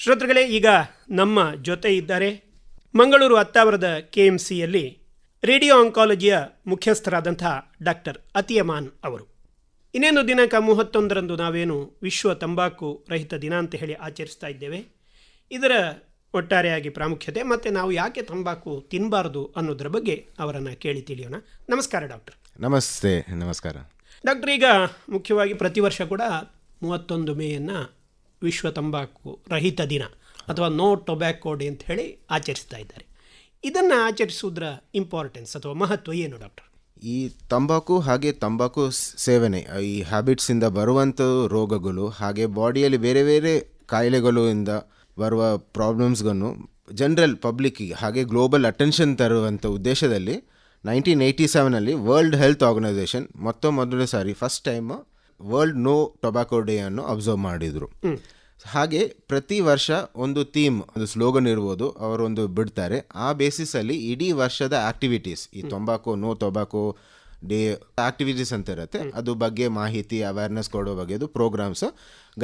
ಶ್ರೋತೃಗಳೇ ಈಗ ನಮ್ಮ ಜೊತೆ ಇದ್ದಾರೆ ಮಂಗಳೂರು ಅತ್ತಾವರದ ಕೆ ಎಂ ಸಿಯಲ್ಲಿ ರೇಡಿಯೋ ಆಂಕಾಲಜಿಯ ಮುಖ್ಯಸ್ಥರಾದಂಥ ಡಾಕ್ಟರ್ ಅತಿಯಮಾನ್ ಅವರು. ಇನ್ನೇನು ದಿನಾಂಕ ಮೂವತ್ತೊಂದರಂದು ನಾವೇನು ವಿಶ್ವ ತಂಬಾಕು ರಹಿತ ದಿನ ಅಂತ ಹೇಳಿ ಆಚರಿಸ್ತಾ ಇದ್ದೇವೆ. ಇದರ ಒಟ್ಟಾರೆಯಾಗಿ ಪ್ರಾಮುಖ್ಯತೆ ಮತ್ತು ನಾವು ಯಾಕೆ ತಂಬಾಕು ತಿನ್ನಬಾರ್ದು ಅನ್ನೋದ್ರ ಬಗ್ಗೆ ಅವರನ್ನು ಕೇಳಿ ತಿಳಿಯೋಣ. ನಮಸ್ಕಾರ ಡಾಕ್ಟರ್. ನಮಸ್ತೆ ನಮಸ್ಕಾರ. ಡಾಕ್ಟರ್ ಈಗ ಮುಖ್ಯವಾಗಿ ಪ್ರತಿ ವರ್ಷ ಕೂಡ ಮೂವತ್ತೊಂದು ಮೇಯನ್ನು ವಿಶ್ವ ತಂಬಾಕು ರಹಿತ ದಿನ ಅಥವಾ ನೋ ಟೊಬ್ಯಾಕೋ ಡೇ ಅಂತ ಹೇಳಿ ಆಚರಿಸ್ತಾ ಇದ್ದಾರೆ. ಇದನ್ನು ಆಚರಿಸುವುದರ ಇಂಪಾರ್ಟೆನ್ಸ್ ಅಥವಾ ಮಹತ್ವ ಏನು ಡಾಕ್ಟರ್? ಈ ತಂಬಾಕು ಹಾಗೆ ತಂಬಾಕು ಸೇವನೆ ಈ ಹ್ಯಾಬಿಟ್ಸಿಂದ ಬರುವಂಥ ರೋಗಗಳು ಹಾಗೆ ಬಾಡಿಯಲ್ಲಿ ಬೇರೆ ಬೇರೆ ಕಾಯಿಲೆಗಳು ಇಂದ ಬರುವ ಪ್ರಾಬ್ಲಮ್ಸ್ಗನ್ನು ಜನರಲ್ ಪಬ್ಲಿಕ್ಕಿಗೆ ಹಾಗೆ ಗ್ಲೋಬಲ್ ಅಟೆನ್ಷನ್ ತರುವಂಥ ಉದ್ದೇಶದಲ್ಲಿ ನೈನ್ಟೀನ್ ಏಯ್ಟಿ ಸೆವೆನಲ್ಲಿ ವರ್ಲ್ಡ್ ಹೆಲ್ತ್ ಆರ್ಗನೈಸೇಷನ್ ಮೊತ್ತ ಮೊದಲ ಸಾರಿ first time world no tobacco day ಅನ್ನು ಅಬ್ಸರ್ವ್ ಮಾಡಿದರು. ಹಾಗೆ ಪ್ರತಿ ವರ್ಷ ಒಂದು ಥೀಮ್ ಒಂದು ಸ್ಲೋಗನ್ ಇರ್ಬೋದು, ಅವರೊಂದು ಬಿಡ್ತಾರೆ. ಆ ಬೇಸಿಸಲ್ಲಿ ಇಡೀ ವರ್ಷದ ಆಕ್ಟಿವಿಟೀಸ್ ಈ ತೊಂಬಾಕು ನೋ ಟೊಬ್ಯಾಕೋ ಡೇ ಆಕ್ಟಿವಿಟೀಸ್ ಅಂತ ಇರುತ್ತೆ. ಅದು ಬಗ್ಗೆ ಮಾಹಿತಿ ಅವೇರ್ನೆಸ್ ಕೊಡೋ ಬಗ್ಗೆದು ಪ್ರೋಗ್ರಾಮ್ಸ್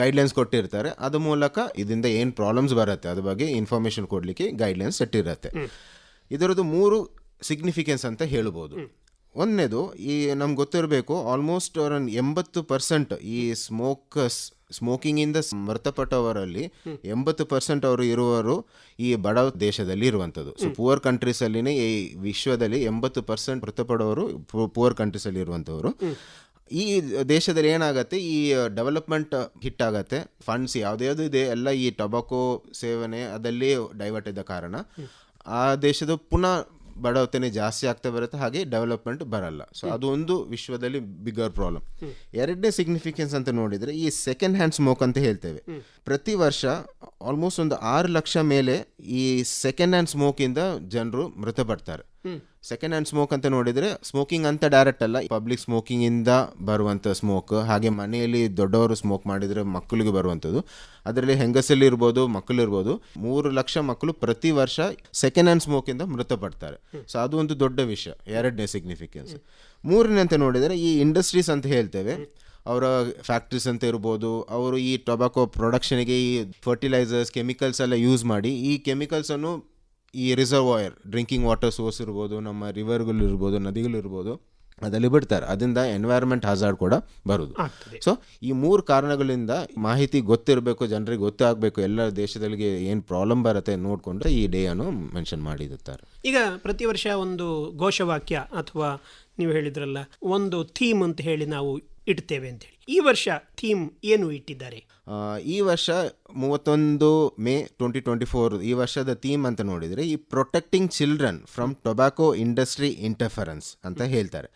ಗೈಡ್ಲೈನ್ಸ್ ಕೊಟ್ಟಿರ್ತಾರೆ. ಅದ್ರ ಮೂಲಕ ಇದರಿಂದ ಏನು ಪ್ರಾಬ್ಲಮ್ಸ್ ಬರುತ್ತೆ ಅದ್ರ ಬಗ್ಗೆ ಇನ್ಫಾರ್ಮೇಷನ್ ಕೊಡಲಿಕ್ಕೆ ಗೈಡ್ಲೈನ್ಸ್ ಸೆಟ್ಟಿರುತ್ತೆ ಇದರದ್ದು ಮೂರು ಸಿಗ್ನಿಫಿಕೆನ್ಸ್ ಅಂತ ಹೇಳ್ಬೋದು. ಒಂದನೇದು ಈ ನಮ್ಗೆ ಗೊತ್ತಿರಬೇಕು ಆಲ್ಮೋಸ್ಟ್ ಅವರನ್ನು ಎಂಬತ್ತು ಪರ್ಸೆಂಟ್ ಈ ಸ್ಮೋಕಸ್ ಸ್ಮೋಕಿಂಗಿಂದ ಮೃತಪಟ್ಟವರಲ್ಲಿ ಎಂಬತ್ತು ಪರ್ಸೆಂಟ್ ಅವರು ಇರುವವರು ಈ ಬಡ ದೇಶದಲ್ಲಿ ಇರುವಂಥದ್ದು. ಸೊ ಪುವರ್ ಕಂಟ್ರೀಸಲ್ಲಿನೇ ಈ ವಿಶ್ವದಲ್ಲಿ ಎಂಬತ್ತು ಪರ್ಸೆಂಟ್ ಮೃತಪಡೋರು ಪುವರ್ ಕಂಟ್ರೀಸಲ್ಲಿ ಇರುವಂಥವ್ರು. ಈ ದೇಶದಲ್ಲಿ ಏನಾಗುತ್ತೆ ಈ ಡೆವಲಪ್ಮೆಂಟ್ ಹಿಟ್ ಆಗತ್ತೆ ಫಂಡ್ಸ್ ಯಾವುದ್ಯಾವುದು ಇದೆ ಎಲ್ಲ ಈ ಟೊಬಾಕೋ ಸೇವನೆ ಅದಲ್ಲಿ ಡೈವರ್ಟ್ ಇದ್ದ ಕಾರಣ. ಆ ದೇಶದ ಪುನಃ ಬಡವತನೆ ಜಾಸ್ತಿ ಆಗ್ತಾ ಬರುತ್ತೆ, ಹಾಗೆ ಡೆವಲಪ್ಮೆಂಟ್ ಬರಲ್ಲ. ಸೊ ಅದು ಒಂದು ವಿಶ್ವದಲ್ಲಿ ಬಿಗ್ಗರ್ ಪ್ರಾಬ್ಲಮ್ ಎರಡನೇ ಸಿಗ್ನಿಫಿಕೆನ್ಸ್ ಅಂತ ನೋಡಿದರೆ, ಈ ಸೆಕೆಂಡ್ ಹ್ಯಾಂಡ್ ಸ್ಮೋಕ್ ಅಂತ ಹೇಳ್ತೇವೆ. ಪ್ರತಿ ವರ್ಷ ಆಲ್ಮೋಸ್ಟ್ ಒಂದು ಆರು ಲಕ್ಷ ಮೇಲೆ ಈ ಸೆಕೆಂಡ್ ಹ್ಯಾಂಡ್ ಸ್ಮೋಕಿಂದ ಜನರು ಮೃತಪಡ್ತಾರೆ. ಸೆಕೆಂಡ್ ಹ್ಯಾಂಡ್ ಸ್ಮೋಕ್ ಅಂತ ನೋಡಿದರೆ ಸ್ಮೋಕಿಂಗ್ ಅಂತ ಡೈರೆಕ್ಟ್ ಅಲ್ಲ. ಪಬ್ಲಿಕ್ ಸ್ಮೋಕಿಂಗ್ ಇಂದ ಬರುವಂಥ ಸ್ಮೋಕ್ ಹಾಗೆ ಮನೆಯಲ್ಲಿ ದೊಡ್ಡವರು ಸ್ಮೋಕ್ ಮಾಡಿದರೆ ಮಕ್ಕಳಿಗೆ ಬರುವಂಥದ್ದು ಅದರಲ್ಲಿ ಹೆಂಗಸಲ್ಲಿ ಇರ್ಬೋದು, ಮಕ್ಕಳು ಇರ್ಬೋದು. ಮೂರು ಲಕ್ಷ ಮಕ್ಕಳು ಪ್ರತಿ ವರ್ಷ ಸೆಕೆಂಡ್ ಹ್ಯಾಂಡ್ ಸ್ಮೋಕಿಂದ ಮೃತಪಡ್ತಾರೆ. ಸೊ ಅದು ಒಂದು ದೊಡ್ಡ ವಿಷಯ, ಎರಡನೇ ಸಿಗ್ನಿಫಿಕೆನ್ಸ್ ಮೂರನೇ ಅಂತ ನೋಡಿದರೆ, ಈ ಇಂಡಸ್ಟ್ರೀಸ್ ಅಂತ ಹೇಳ್ತೇವೆ. ಅವರ ಫ್ಯಾಕ್ಟ್ರೀಸ್ ಅಂತ ಇರ್ಬೋದು, ಅವರು ಈ ಟೊಬಾಕೊ ಪ್ರೊಡಕ್ಷನ್ಗೆ ಈ ಫರ್ಟಿಲೈಸರ್ಸ್ ಕೆಮಿಕಲ್ಸ್ ಎಲ್ಲ ಯೂಸ್ ಮಾಡಿ, ಈ ಕೆಮಿಕಲ್ಸನ್ನು ಈ ರಿಸರ್ವಾಯರ್ ಡ್ರಿಂಕಿಂಗ್ ವಾಟರ್ ಸೋರ್ಸ್ ಇರ್ಬೋದು ನಮ್ಮ ರಿವರ್ಗಳು ಇರ್ಬೋದು ನದಿಗಳು ಇರ್ಬೋದು ಅದರಲ್ಲಿ ಬಿಡ್ತಾರೆ. ಅದರಿಂದ ಎನ್ವೈರ್ಮೆಂಟ್ ಹಜಾರ್ಡ್ ಕೂಡ ಬರೋದು. ಸೊ ಈ ಮೂರು ಕಾರಣಗಳಿಂದ ಮಾಹಿತಿ ಗೊತ್ತಿರಬೇಕು ಜನರಿಗೆ ಗೊತ್ತಾಗಬೇಕು ಎಲ್ಲ ದೇಶದಲ್ಲಿ ಏನು ಪ್ರಾಬ್ಲಮ್ ಬರುತ್ತೆ ನೋಡಿಕೊಂಡ್ರೆ ಈ ಡೇ ಅನ್ನು ಮೆನ್ಷನ್ ಮಾಡಿರುತ್ತಾರೆ. ಈಗ ಪ್ರತಿ ವರ್ಷ ಒಂದು ಘೋಷವಾಕ್ಯ ಅಥವಾ ನೀವು ಹೇಳಿದ್ರಲ್ಲ ಒಂದು ಥೀಮ್ ಅಂತ ಹೇಳಿ ನಾವು ಇಡ್ತೇವೆ ಅಂತ ಹೇಳಿ. ಈ ವರ್ಷ ಥೀಮ್ ಏನು ಇಟ್ಟಿದ್ದಾರೆ? ಈ ವರ್ಷ ಮೂವತ್ತೊಂದು ಮೇ ಟ್ವೆಂಟಿ ಟ್ವೆಂಟಿ ಫೋರ್, ಈ ವರ್ಷದ ಥೀಮ್ ಅಂತ ನೋಡಿದರೆ ಈ protecting children from tobacco industry interference ಅಂತ ಹೇಳ್ತಾರೆ.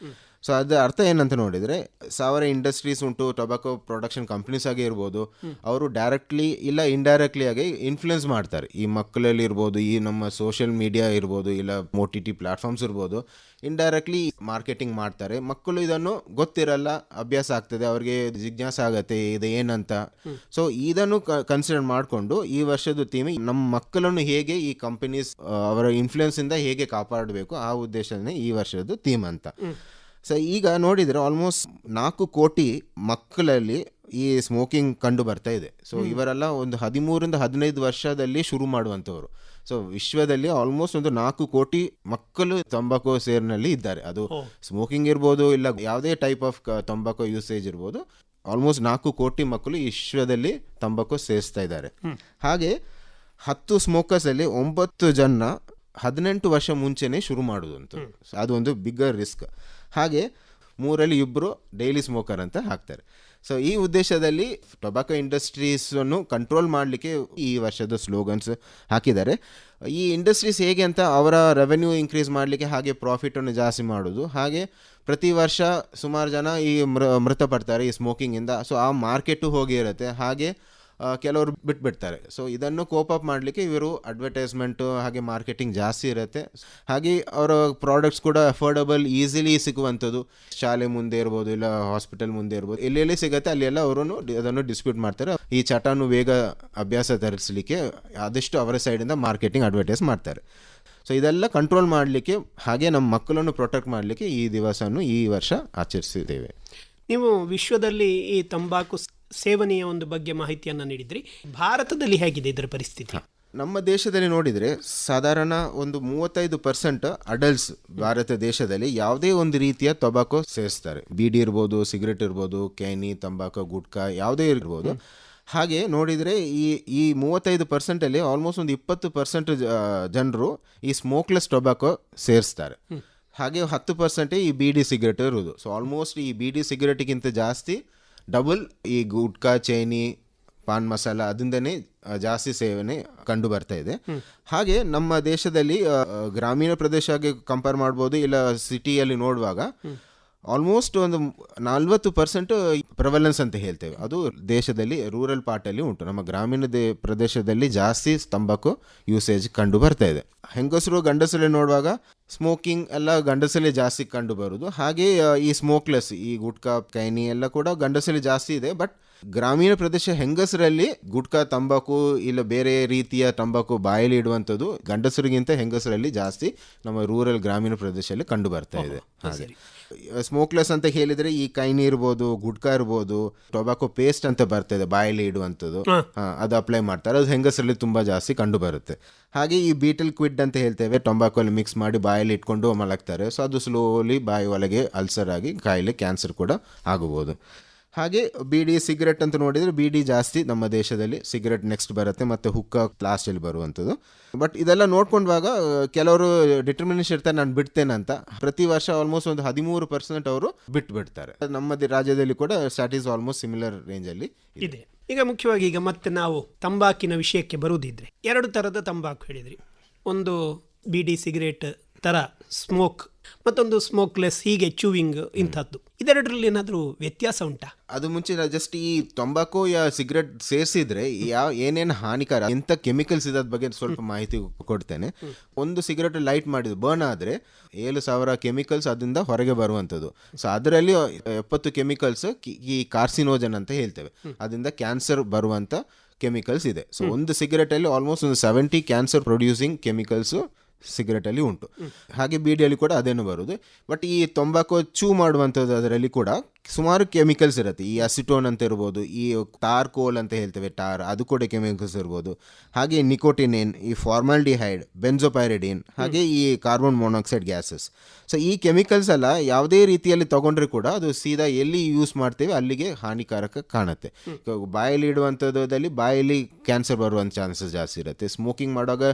ಸೊ ಅದ ಅರ್ಥ ಏನಂತ ನೋಡಿದರೆ, ಸಾವಿರ ಇಂಡಸ್ಟ್ರೀಸ್ ಉಂಟು ಟೊಬಾಕೋ ಪ್ರೊಡಕ್ಷನ್ ಕಂಪ್ನೀಸ್ ಆಗಿ ಇರ್ಬೋದು. ಅವರು ಡೈರೆಕ್ಟ್ಲಿ ಇಲ್ಲ ಇಂಡೈರೆಕ್ಟ್ಲಿ ಆಗಿ ಇನ್ಫ್ಲುಯೆನ್ಸ್ ಮಾಡ್ತಾರೆ. ಈ ಮಕ್ಕಳಲ್ಲಿ ಇರ್ಬೋದು, ಈ ನಮ್ಮ ಸೋಷಿಯಲ್ ಮೀಡಿಯಾ ಇರ್ಬೋದು, ಇಲ್ಲ ಒ ಟಿ ಟಿ ಪ್ಲಾಟ್ಫಾರ್ಮ್ಸ್ ಇರ್ಬೋದು ಇಂಡೈರೆಕ್ಟ್ಲಿ ಮಾರ್ಕೆಟಿಂಗ್ ಮಾಡ್ತಾರೆ. ಮಕ್ಕಳು ಇದನ್ನು ಗೊತ್ತಿರಲ್ಲ, ಅಭ್ಯಾಸ ಆಗ್ತದೆ, ಅವ್ರಿಗೆ ಜಿಜ್ಞಾಸ ಆಗತ್ತೆ, ಇದು ಏನಂತ. ಸೊ ಇದನ್ನು ಕನ್ಸಿಡರ್ ಮಾಡಿಕೊಂಡು ಈ ವರ್ಷದ ಥೀಮ್ ನಮ್ಮ ಮಕ್ಕಳನ್ನು ಹೇಗೆ ಈ ಕಂಪನೀಸ್ ಅವರ ಇನ್ಫ್ಲುಯೆನ್ಸ್ ಇಂದ ಹೇಗೆ ಕಾಪಾಡಬೇಕು ಆ ಉದ್ದೇಶನೇ ಈ ವರ್ಷದ ಥೀಮ್ ಅಂತ. ಸೊ ಈಗ ನೋಡಿದರೆ ಆಲ್ಮೋಸ್ಟ್ ನಾಲ್ಕು ಕೋಟಿ ಮಕ್ಕಳಲ್ಲಿ ಈ ಸ್ಮೋಕಿಂಗ್ ಕಂಡು ಬರ್ತಾ ಇದೆ. ಸೊ ಇವರೆಲ್ಲ ಒಂದು ಹದಿಮೂರಿಂದ ಹದಿನೈದು ವರ್ಷದಲ್ಲಿ ಶುರು ಮಾಡುವಂಥವ್ರು. ಸೊ ವಿಶ್ವದಲ್ಲಿ ಆಲ್ಮೋಸ್ಟ್ ಒಂದು ನಾಲ್ಕು ಕೋಟಿ ಮಕ್ಕಳು ತಂಬಾಕು ಸೇರಿನಲ್ಲಿ ಇದ್ದಾರೆ. ಅದು ಸ್ಮೋಕಿಂಗ್ ಇರ್ಬೋದು ಇಲ್ಲ ಯಾವುದೇ ಟೈಪ್ ಆಫ್ ತಂಬಾಕು ಯೂಸೇಜ್ ಇರ್ಬೋದು. ಆಲ್ಮೋಸ್ಟ್ ನಾಲ್ಕು ಕೋಟಿ ಮಕ್ಕಳು ವಿಶ್ವದಲ್ಲಿ ತಂಬಾಕು ಸೇರಿಸ್ತಾ ಇದ್ದಾರೆ. ಹಾಗೆ ಹತ್ತು ಸ್ಮೋಕರ್ಸಲ್ಲಿ ಒಂಬತ್ತು ಜನ ಹದಿನೆಂಟು ವರ್ಷ ಮುಂಚೆನೇ ಶುರು ಮಾಡೋದು ಅಂತ ಅದು ಒಂದು ಬಿಗ್ಗರ್ ರಿಸ್ಕ್ ಹಾಗೆ ಮೂರಲ್ಲಿ ಇಬ್ಬರು ಡೈಲಿ ಸ್ಮೋಕರ್ ಅಂತ ಹಾಕ್ತಾರೆ. ಸೊ ಈ ಉದ್ದೇಶದಲ್ಲಿ ಟೊಬ್ಯಾಕೊ ಇಂಡಸ್ಟ್ರೀಸನ್ನು ಕಂಟ್ರೋಲ್ ಮಾಡಲಿಕ್ಕೆ ಈ ವರ್ಷದ ಸ್ಲೋಗನ್ಸ್ ಹಾಕಿದ್ದಾರೆ. ಈ ಇಂಡಸ್ಟ್ರೀಸ್ ಹೇಗೆ ಅಂತ ಅವರ ರೆವೆನ್ಯೂ ಇನ್ಕ್ರೀಸ್ ಮಾಡಲಿಕ್ಕೆ ಹಾಗೆ ಪ್ರಾಫಿಟನ್ನು ಜಾಸ್ತಿ ಮಾಡೋದು. ಹಾಗೆ ಪ್ರತಿ ವರ್ಷ ಸುಮಾರು ಜನ ಈ ಮೃತಪಡ್ತಾರೆ ಈ ಸ್ಮೋಕಿಂಗಿಂದ ಸೊ ಆ ಮಾರ್ಕೆಟು ಹೋಗಿರುತ್ತೆ ಹಾಗೆ ಕೆಲವರು ಬಿಟ್ಬಿಡ್ತಾರೆ. ಸೊ ಇದನ್ನು ಕೋಪ್ ಅಪ್ ಮಾಡಲಿಕ್ಕೆ ಇವರು ಅಡ್ವರ್ಟೈಸ್ಮೆಂಟು ಹಾಗೆ ಮಾರ್ಕೆಟಿಂಗ್ ಜಾಸ್ತಿ ಇರುತ್ತೆ. ಹಾಗೆ ಅವರ ಪ್ರಾಡಕ್ಟ್ಸ್ ಕೂಡ ಅಫೋರ್ಡಬಲ್ ಈಸಿಲಿ ಸಿಗುವಂಥದ್ದು. ಶಾಲೆ ಮುಂದೆ ಇರ್ಬೋದು, ಇಲ್ಲ ಹಾಸ್ಪಿಟಲ್ ಮುಂದೆ ಇರ್ಬೋದು. ಎಲ್ಲೆಲ್ಲಿ ಸಿಗುತ್ತೆ ಅಲ್ಲೆಲ್ಲ ಅವರು ಅದನ್ನು ಡಿಸ್ಪ್ಯೂಟ್ ಮಾಡ್ತಾರೆ. ಈ ಚಟನು ಬೇಗ ಅಭ್ಯಾಸ ತರಿಸಲಿಕ್ಕೆ ಆದಷ್ಟು ಅವರ ಸೈಡಿಂದ ಮಾರ್ಕೆಟಿಂಗ್ ಅಡ್ವರ್ಟೈಸ್ ಮಾಡ್ತಾರೆ. ಸೊ ಇದೆಲ್ಲ ಕಂಟ್ರೋಲ್ ಮಾಡಲಿಕ್ಕೆ, ಹಾಗೆ ನಮ್ಮ ಮಕ್ಕಳನ್ನು ಪ್ರೊಟೆಕ್ಟ್ ಮಾಡಲಿಕ್ಕೆ ಈ ದಿವಸವನ್ನು ಈ ವರ್ಷ ಆಚರಿಸಿದ್ದೇವೆ. ನೀವು ವಿಶ್ವದಲ್ಲಿ ಈ ತಂಬಾಕು ಸೇವನೆಯ ಒಂದು ಬಗ್ಗೆ ಮಾಹಿತಿಯನ್ನು ನೀಡಿದ್ರಿ. ಭಾರತದಲ್ಲಿ ಹೇಗಿದೆ ಇದರ ಪರಿಸ್ಥಿತಿ? ನಮ್ಮ ದೇಶದಲ್ಲಿ ನೋಡಿದರೆ ಸಾಧಾರಣ ಒಂದು ಮೂವತ್ತೈದು ಪರ್ಸೆಂಟ್ ಅಡಲ್ಟ್ಸ್ ಭಾರತ ದೇಶದಲ್ಲಿ ಯಾವುದೇ ಒಂದು ರೀತಿಯ ಟೊಬಾಕೋ ಸೇರಿಸ್ತಾರೆ. ಬೀಡಿ ಇರ್ಬೋದು ಸಿಗರೆಟ್ ಇರ್ಬೋದು ಕ್ಯಾನಿ ತಂಬಾಕು ಗುಟ್ಕಾ ಯಾವುದೇ ಇರ್ಬೋದು. ಹಾಗೆ ನೋಡಿದರೆ ಈ ಈ ಮೂವತ್ತೈದು ಪರ್ಸೆಂಟಲ್ಲಿ ಆಲ್ಮೋಸ್ಟ್ ಒಂದು ಇಪ್ಪತ್ತು ಪರ್ಸೆಂಟ್ ಜನರು ಈ ಸ್ಮೋಕ್ಲೆಸ್ ಟೊಬಾಕೋ ಸೇರಿಸ್ತಾರೆ. ಹಾಗೆ ಹತ್ತು ಪರ್ಸೆಂಟೇ ಈ ಬೀಡಿ ಸಿಗರೆಟ್ ಇರೋದು ಸೊ ಆಲ್ಮೋಸ್ಟ್ ಈ ಬೀಡಿ ಸಿಗರೆಟ್ಗಿಂತ ಜಾಸ್ತಿ ಡಬಲ್ ಈ ಗುಟ್ಕಾ, ಚೈನಿ, ಪಾನ್ ಮಸಾಲ ಅದರಿಂದನೇ ಜಾಸ್ತಿ ಸೇವನೆ ಕಂಡು ಬರ್ತಾ ಇದೆ. ಹಾಗೆ ನಮ್ಮ ದೇಶದಲ್ಲಿ ಗ್ರಾಮೀಣ ಪ್ರದೇಶಕ್ಕೆ ಕಂಪೇರ್ ಮಾಡ್ಬೋದು, ಇಲ್ಲ ಸಿಟಿಯಲ್ಲಿ ನೋಡುವಾಗ ಆಲ್ಮೋಸ್ಟ್ ಒಂದು ನಲ್ವತ್ತು ಪರ್ಸೆಂಟ್ ಪ್ರವಲೆನ್ಸ್ ಅಂತ ಹೇಳ್ತೇವೆ. ಅದು ದೇಶದಲ್ಲಿ ರೂರಲ್ ಪಾರ್ಟಲ್ಲಿ ಉಂಟು. ನಮ್ಮ ಗ್ರಾಮೀಣ ದೇ ಪ್ರದೇಶದಲ್ಲಿ ಜಾಸ್ತಿ ತಂಬಾಕು ಯೂಸೇಜ್ ಕಂಡು ಬರ್ತಾ ಇದೆ. ಹೆಂಗಸರು ಗಂಡಸರೇ ನೋಡುವಾಗ ಸ್ಮೋಕಿಂಗ್ ಎಲ್ಲ ಗಂಡಸಲ್ಲಿ ಜಾಸ್ತಿ ಕಂಡು ಬರುವುದು ಹಾಗೆ ಈ ಸ್ಮೋಕ್ಲೆಸ್ ಈ ಗುಟ್ಕಾ ಕೈನಿ ಎಲ್ಲ ಕೂಡ ಗಂಡಸಲ್ಲಿ ಜಾಸ್ತಿ ಇದೆ. ಬಟ್ ಗ್ರಾಮೀಣ ಪ್ರದೇಶ ಹೆಂಗಸರಲ್ಲಿ ಗುಟ್ಕಾ ತಂಬಾಕು ಇಲ್ಲ ಬೇರೆ ರೀತಿಯ ತಂಬಾಕು ಬಾಯಲ್ಲಿ ಇಡುವಂಥದ್ದು ಗಂಡಸರಿಗಿಂತ ಹೆಂಗಸರಲ್ಲಿ ಜಾಸ್ತಿ ನಮ್ಮ ರೂರಲ್ ಗ್ರಾಮೀಣ ಪ್ರದೇಶದಲ್ಲಿ ಕಂಡು ಬರ್ತಾ ಇದೆ. ಹಾಗೆ. ಸ್ಮೋಕ್ಲೆಸ್ ಅಂತ ಹೇಳಿದ್ರೆ ಈ ಕೈನಿ ಇರ್ಬೋದು ಗುಡ್ಕಾ ಇರ್ಬೋದು ಟೊಬಾಕೊ ಪೇಸ್ಟ್ ಅಂತ ಬರ್ತದೆ ಬಾಯಲ್ಲಿ ಇಡುವಂಥದ್ದು ಅದು ಅಪ್ಲೈ ಮಾಡ್ತಾರೆ. ಅದು ಹೆಂಗಸರಲ್ಲಿ ತುಂಬ ಜಾಸ್ತಿ ಕಂಡು ಬರುತ್ತೆ. ಹಾಗೆ ಈ ಬೀಟಲ್ ಕ್ವಿಡ್ ಅಂತ ಹೇಳ್ತೇವೆ ಟೊಂಬಾಕೊ ಅಲ್ಲಿ ಮಿಕ್ಸ್ ಮಾಡಿ ಬಾಯಲ್ಲಿ ಇಟ್ಕೊಂಡು ಮಲಗ್ತಾರೆ. ಸೊ ಅದು ಸ್ಲೋಲಿ ಬಾಯಿ ಒಳಗೆ ಅಲ್ಸರ್ ಆಗಿ ಕಾಯಿಲೆ ಕ್ಯಾನ್ಸರ್ ಕೂಡ ಆಗಬಹುದು ಹಾಗೆ ಬಿಡಿ ಸಿಗರೆಟ್ ಅಂತ ನೋಡಿದರೆ ಬೀಡಿ ಜಾಸ್ತಿ ನಮ್ಮ ದೇಶದಲ್ಲಿ ಸಿಗರೆಟ್ ನೆಕ್ಸ್ಟ್ ಬರುತ್ತೆ ಮತ್ತು ಹುಕ್ಕ ಲಾಸ್ಟಲ್ಲಿ ಬರುವಂಥದ್ದು. ಬಟ್ ಇದೆಲ್ಲ ನೋಡ್ಕೊಂಡಾಗ ಕೆಲವರು ಡಿಟರ್ಮಿನೇಷನ್ ಇರ್ತಾರೆ, ನಾನು ಬಿಡ್ತೇನೆ ಅಂತ. ಪ್ರತಿ ವರ್ಷ ಆಲ್ಮೋಸ್ಟ್ ಒಂದು ಹದಿಮೂರು ಪರ್ಸೆಂಟ್ ಅವರು ಬಿಟ್ಟು ಬಿಡ್ತಾರೆ ನಮ್ಮ ರಾಜ್ಯದಲ್ಲಿ ಕೂಡ ಸ್ಟಾಟ್ ಈಸ್ ಆಲ್ಮೋಸ್ಟ್ ಸಿಮಿಲರ್ ರೇಂಜಲ್ಲಿ ಇದೆ. ಈಗ ಮುಖ್ಯವಾಗಿ ಈಗ ಮತ್ತೆ ನಾವು ತಂಬಾಕಿನ ವಿಷಯಕ್ಕೆ ಬರುವುದಿದ್ರೆ, ಎರಡು ಥರದ ತಂಬಾಕು ಹೇಳಿದ್ರಿ. ಒಂದು ಬೀಡಿ ಸಿಗರೇಟ್ ಥರ ಸ್ಮೋಕ್ ಮತ್ತೊಂದು ಸ್ಮೋಕ್ಲೆಸ್ ಹೀಗೆ ಚೂವಿಂಗ್ ಇಂಥದ್ದು. ಇದೆರಡರಲ್ಲಿ ಏನಾದರೂ ವ್ಯತ್ಯಾಸ ಉಂಟಾ? ಅದು ಮುಂಚೆ ಜಸ್ಟ್ ಈ ತಂಬಾಕು ಯಾ ಸಿಗರೆಟ್ ಸೇರಿಸಿದ್ರೆ ಯಾವ ಏನೇನು ಹಾನಿಕಾರ ಎಂಥ ಕೆಮಿಕಲ್ಸ್ ಇದ್ರ ಬಗ್ಗೆ ಸ್ವಲ್ಪ ಮಾಹಿತಿ ಕೊಡ್ತೇನೆ. ಒಂದು ಸಿಗರೆಟ್ ಲೈಟ್ ಮಾಡಿದ ಬರ್ನ್ ಆದರೆ ಏಳು ಸಾವಿರ ಕೆಮಿಕಲ್ಸ್ ಅದರಿಂದ ಹೊರಗೆ ಬರುವಂಥದ್ದು. ಸೊ ಅದರಲ್ಲಿ ಎಪ್ಪತ್ತು ಕೆಮಿಕಲ್ಸ್ ಈ ಕಾರ್ಸಿನೋಜನ್ ಅಂತ ಹೇಳ್ತೇವೆ. ಅದರಿಂದ ಕ್ಯಾನ್ಸರ್ ಬರುವಂಥ ಕೆಮಿಕಲ್ಸ್ ಇದೆ. ಸೊ ಒಂದು ಸಿಗರೆಟಲ್ಲಿ ಆಲ್ಮೋಸ್ಟ್ ಒಂದು ಸೆವೆಂಟಿ ಕ್ಯಾನ್ಸರ್ ಪ್ರೊಡ್ಯೂಸಿಂಗ್ ಕೆಮಿಕಲ್ಸು ಸಿಗರೆಟಲ್ಲಿ ಉಂಟು. ಹಾಗೆ ಬೀಡಿಯಲ್ಲಿ ಕೂಡ ಅದೇನು ಬರುವುದು ಬಟ್ ಈ ತೊಂಬಾಕು ಚೂ ಮಾಡುವಂಥದ್ದು ಅದರಲ್ಲಿ ಕೂಡ ಸುಮಾರು ಕೆಮಿಕಲ್ಸ್ ಇರುತ್ತೆ. ಈ ಅಸಿಟೋನ್ ಅಂತ ಇರ್ಬೋದು, ಈ ಟಾರ್ ಕೋಲ್ ಅಂತ ಹೇಳ್ತೇವೆ ಟಾರ್ ಅದು ಕೂಡ ಕೆಮಿಕಲ್ಸ್ ಇರ್ಬೋದು. ಹಾಗೆ ನಿಕೋಟಿನೇನ್ ಈ ಫಾರ್ಮಾಲ್ಡಿಹೈಡ್ ಬೆನ್ಸೋಪೈರಿಡಿನ್ ಹಾಗೆ ಈ ಕಾರ್ಬನ್ ಮೊನಾಕ್ಸೈಡ್ ಗ್ಯಾಸಸ್ ಸೊ ಈ ಕೆಮಿಕಲ್ಸ್ ಎಲ್ಲ ಯಾವುದೇ ರೀತಿಯಲ್ಲಿ ತಗೊಂಡ್ರೆ ಕೂಡ ಅದು ಸೀದಾ ಎಲ್ಲಿ ಯೂಸ್ ಮಾಡ್ತೇವೆ, ಅಲ್ಲಿಗೆ ಹಾನಿಕಾರಕ ಕಾಣುತ್ತೆ. ಬಾಯಲ್ಲಿ ಇಡುವಂಥದ್ದಲ್ಲಿ ಬಾಯಲ್ಲಿ ಕ್ಯಾನ್ಸರ್ ಬರುವಂಥ ಚಾನ್ಸಸ್ ಜಾಸ್ತಿ ಇರುತ್ತೆ. ಸ್ಮೋಕಿಂಗ್ ಮಾಡುವಾಗ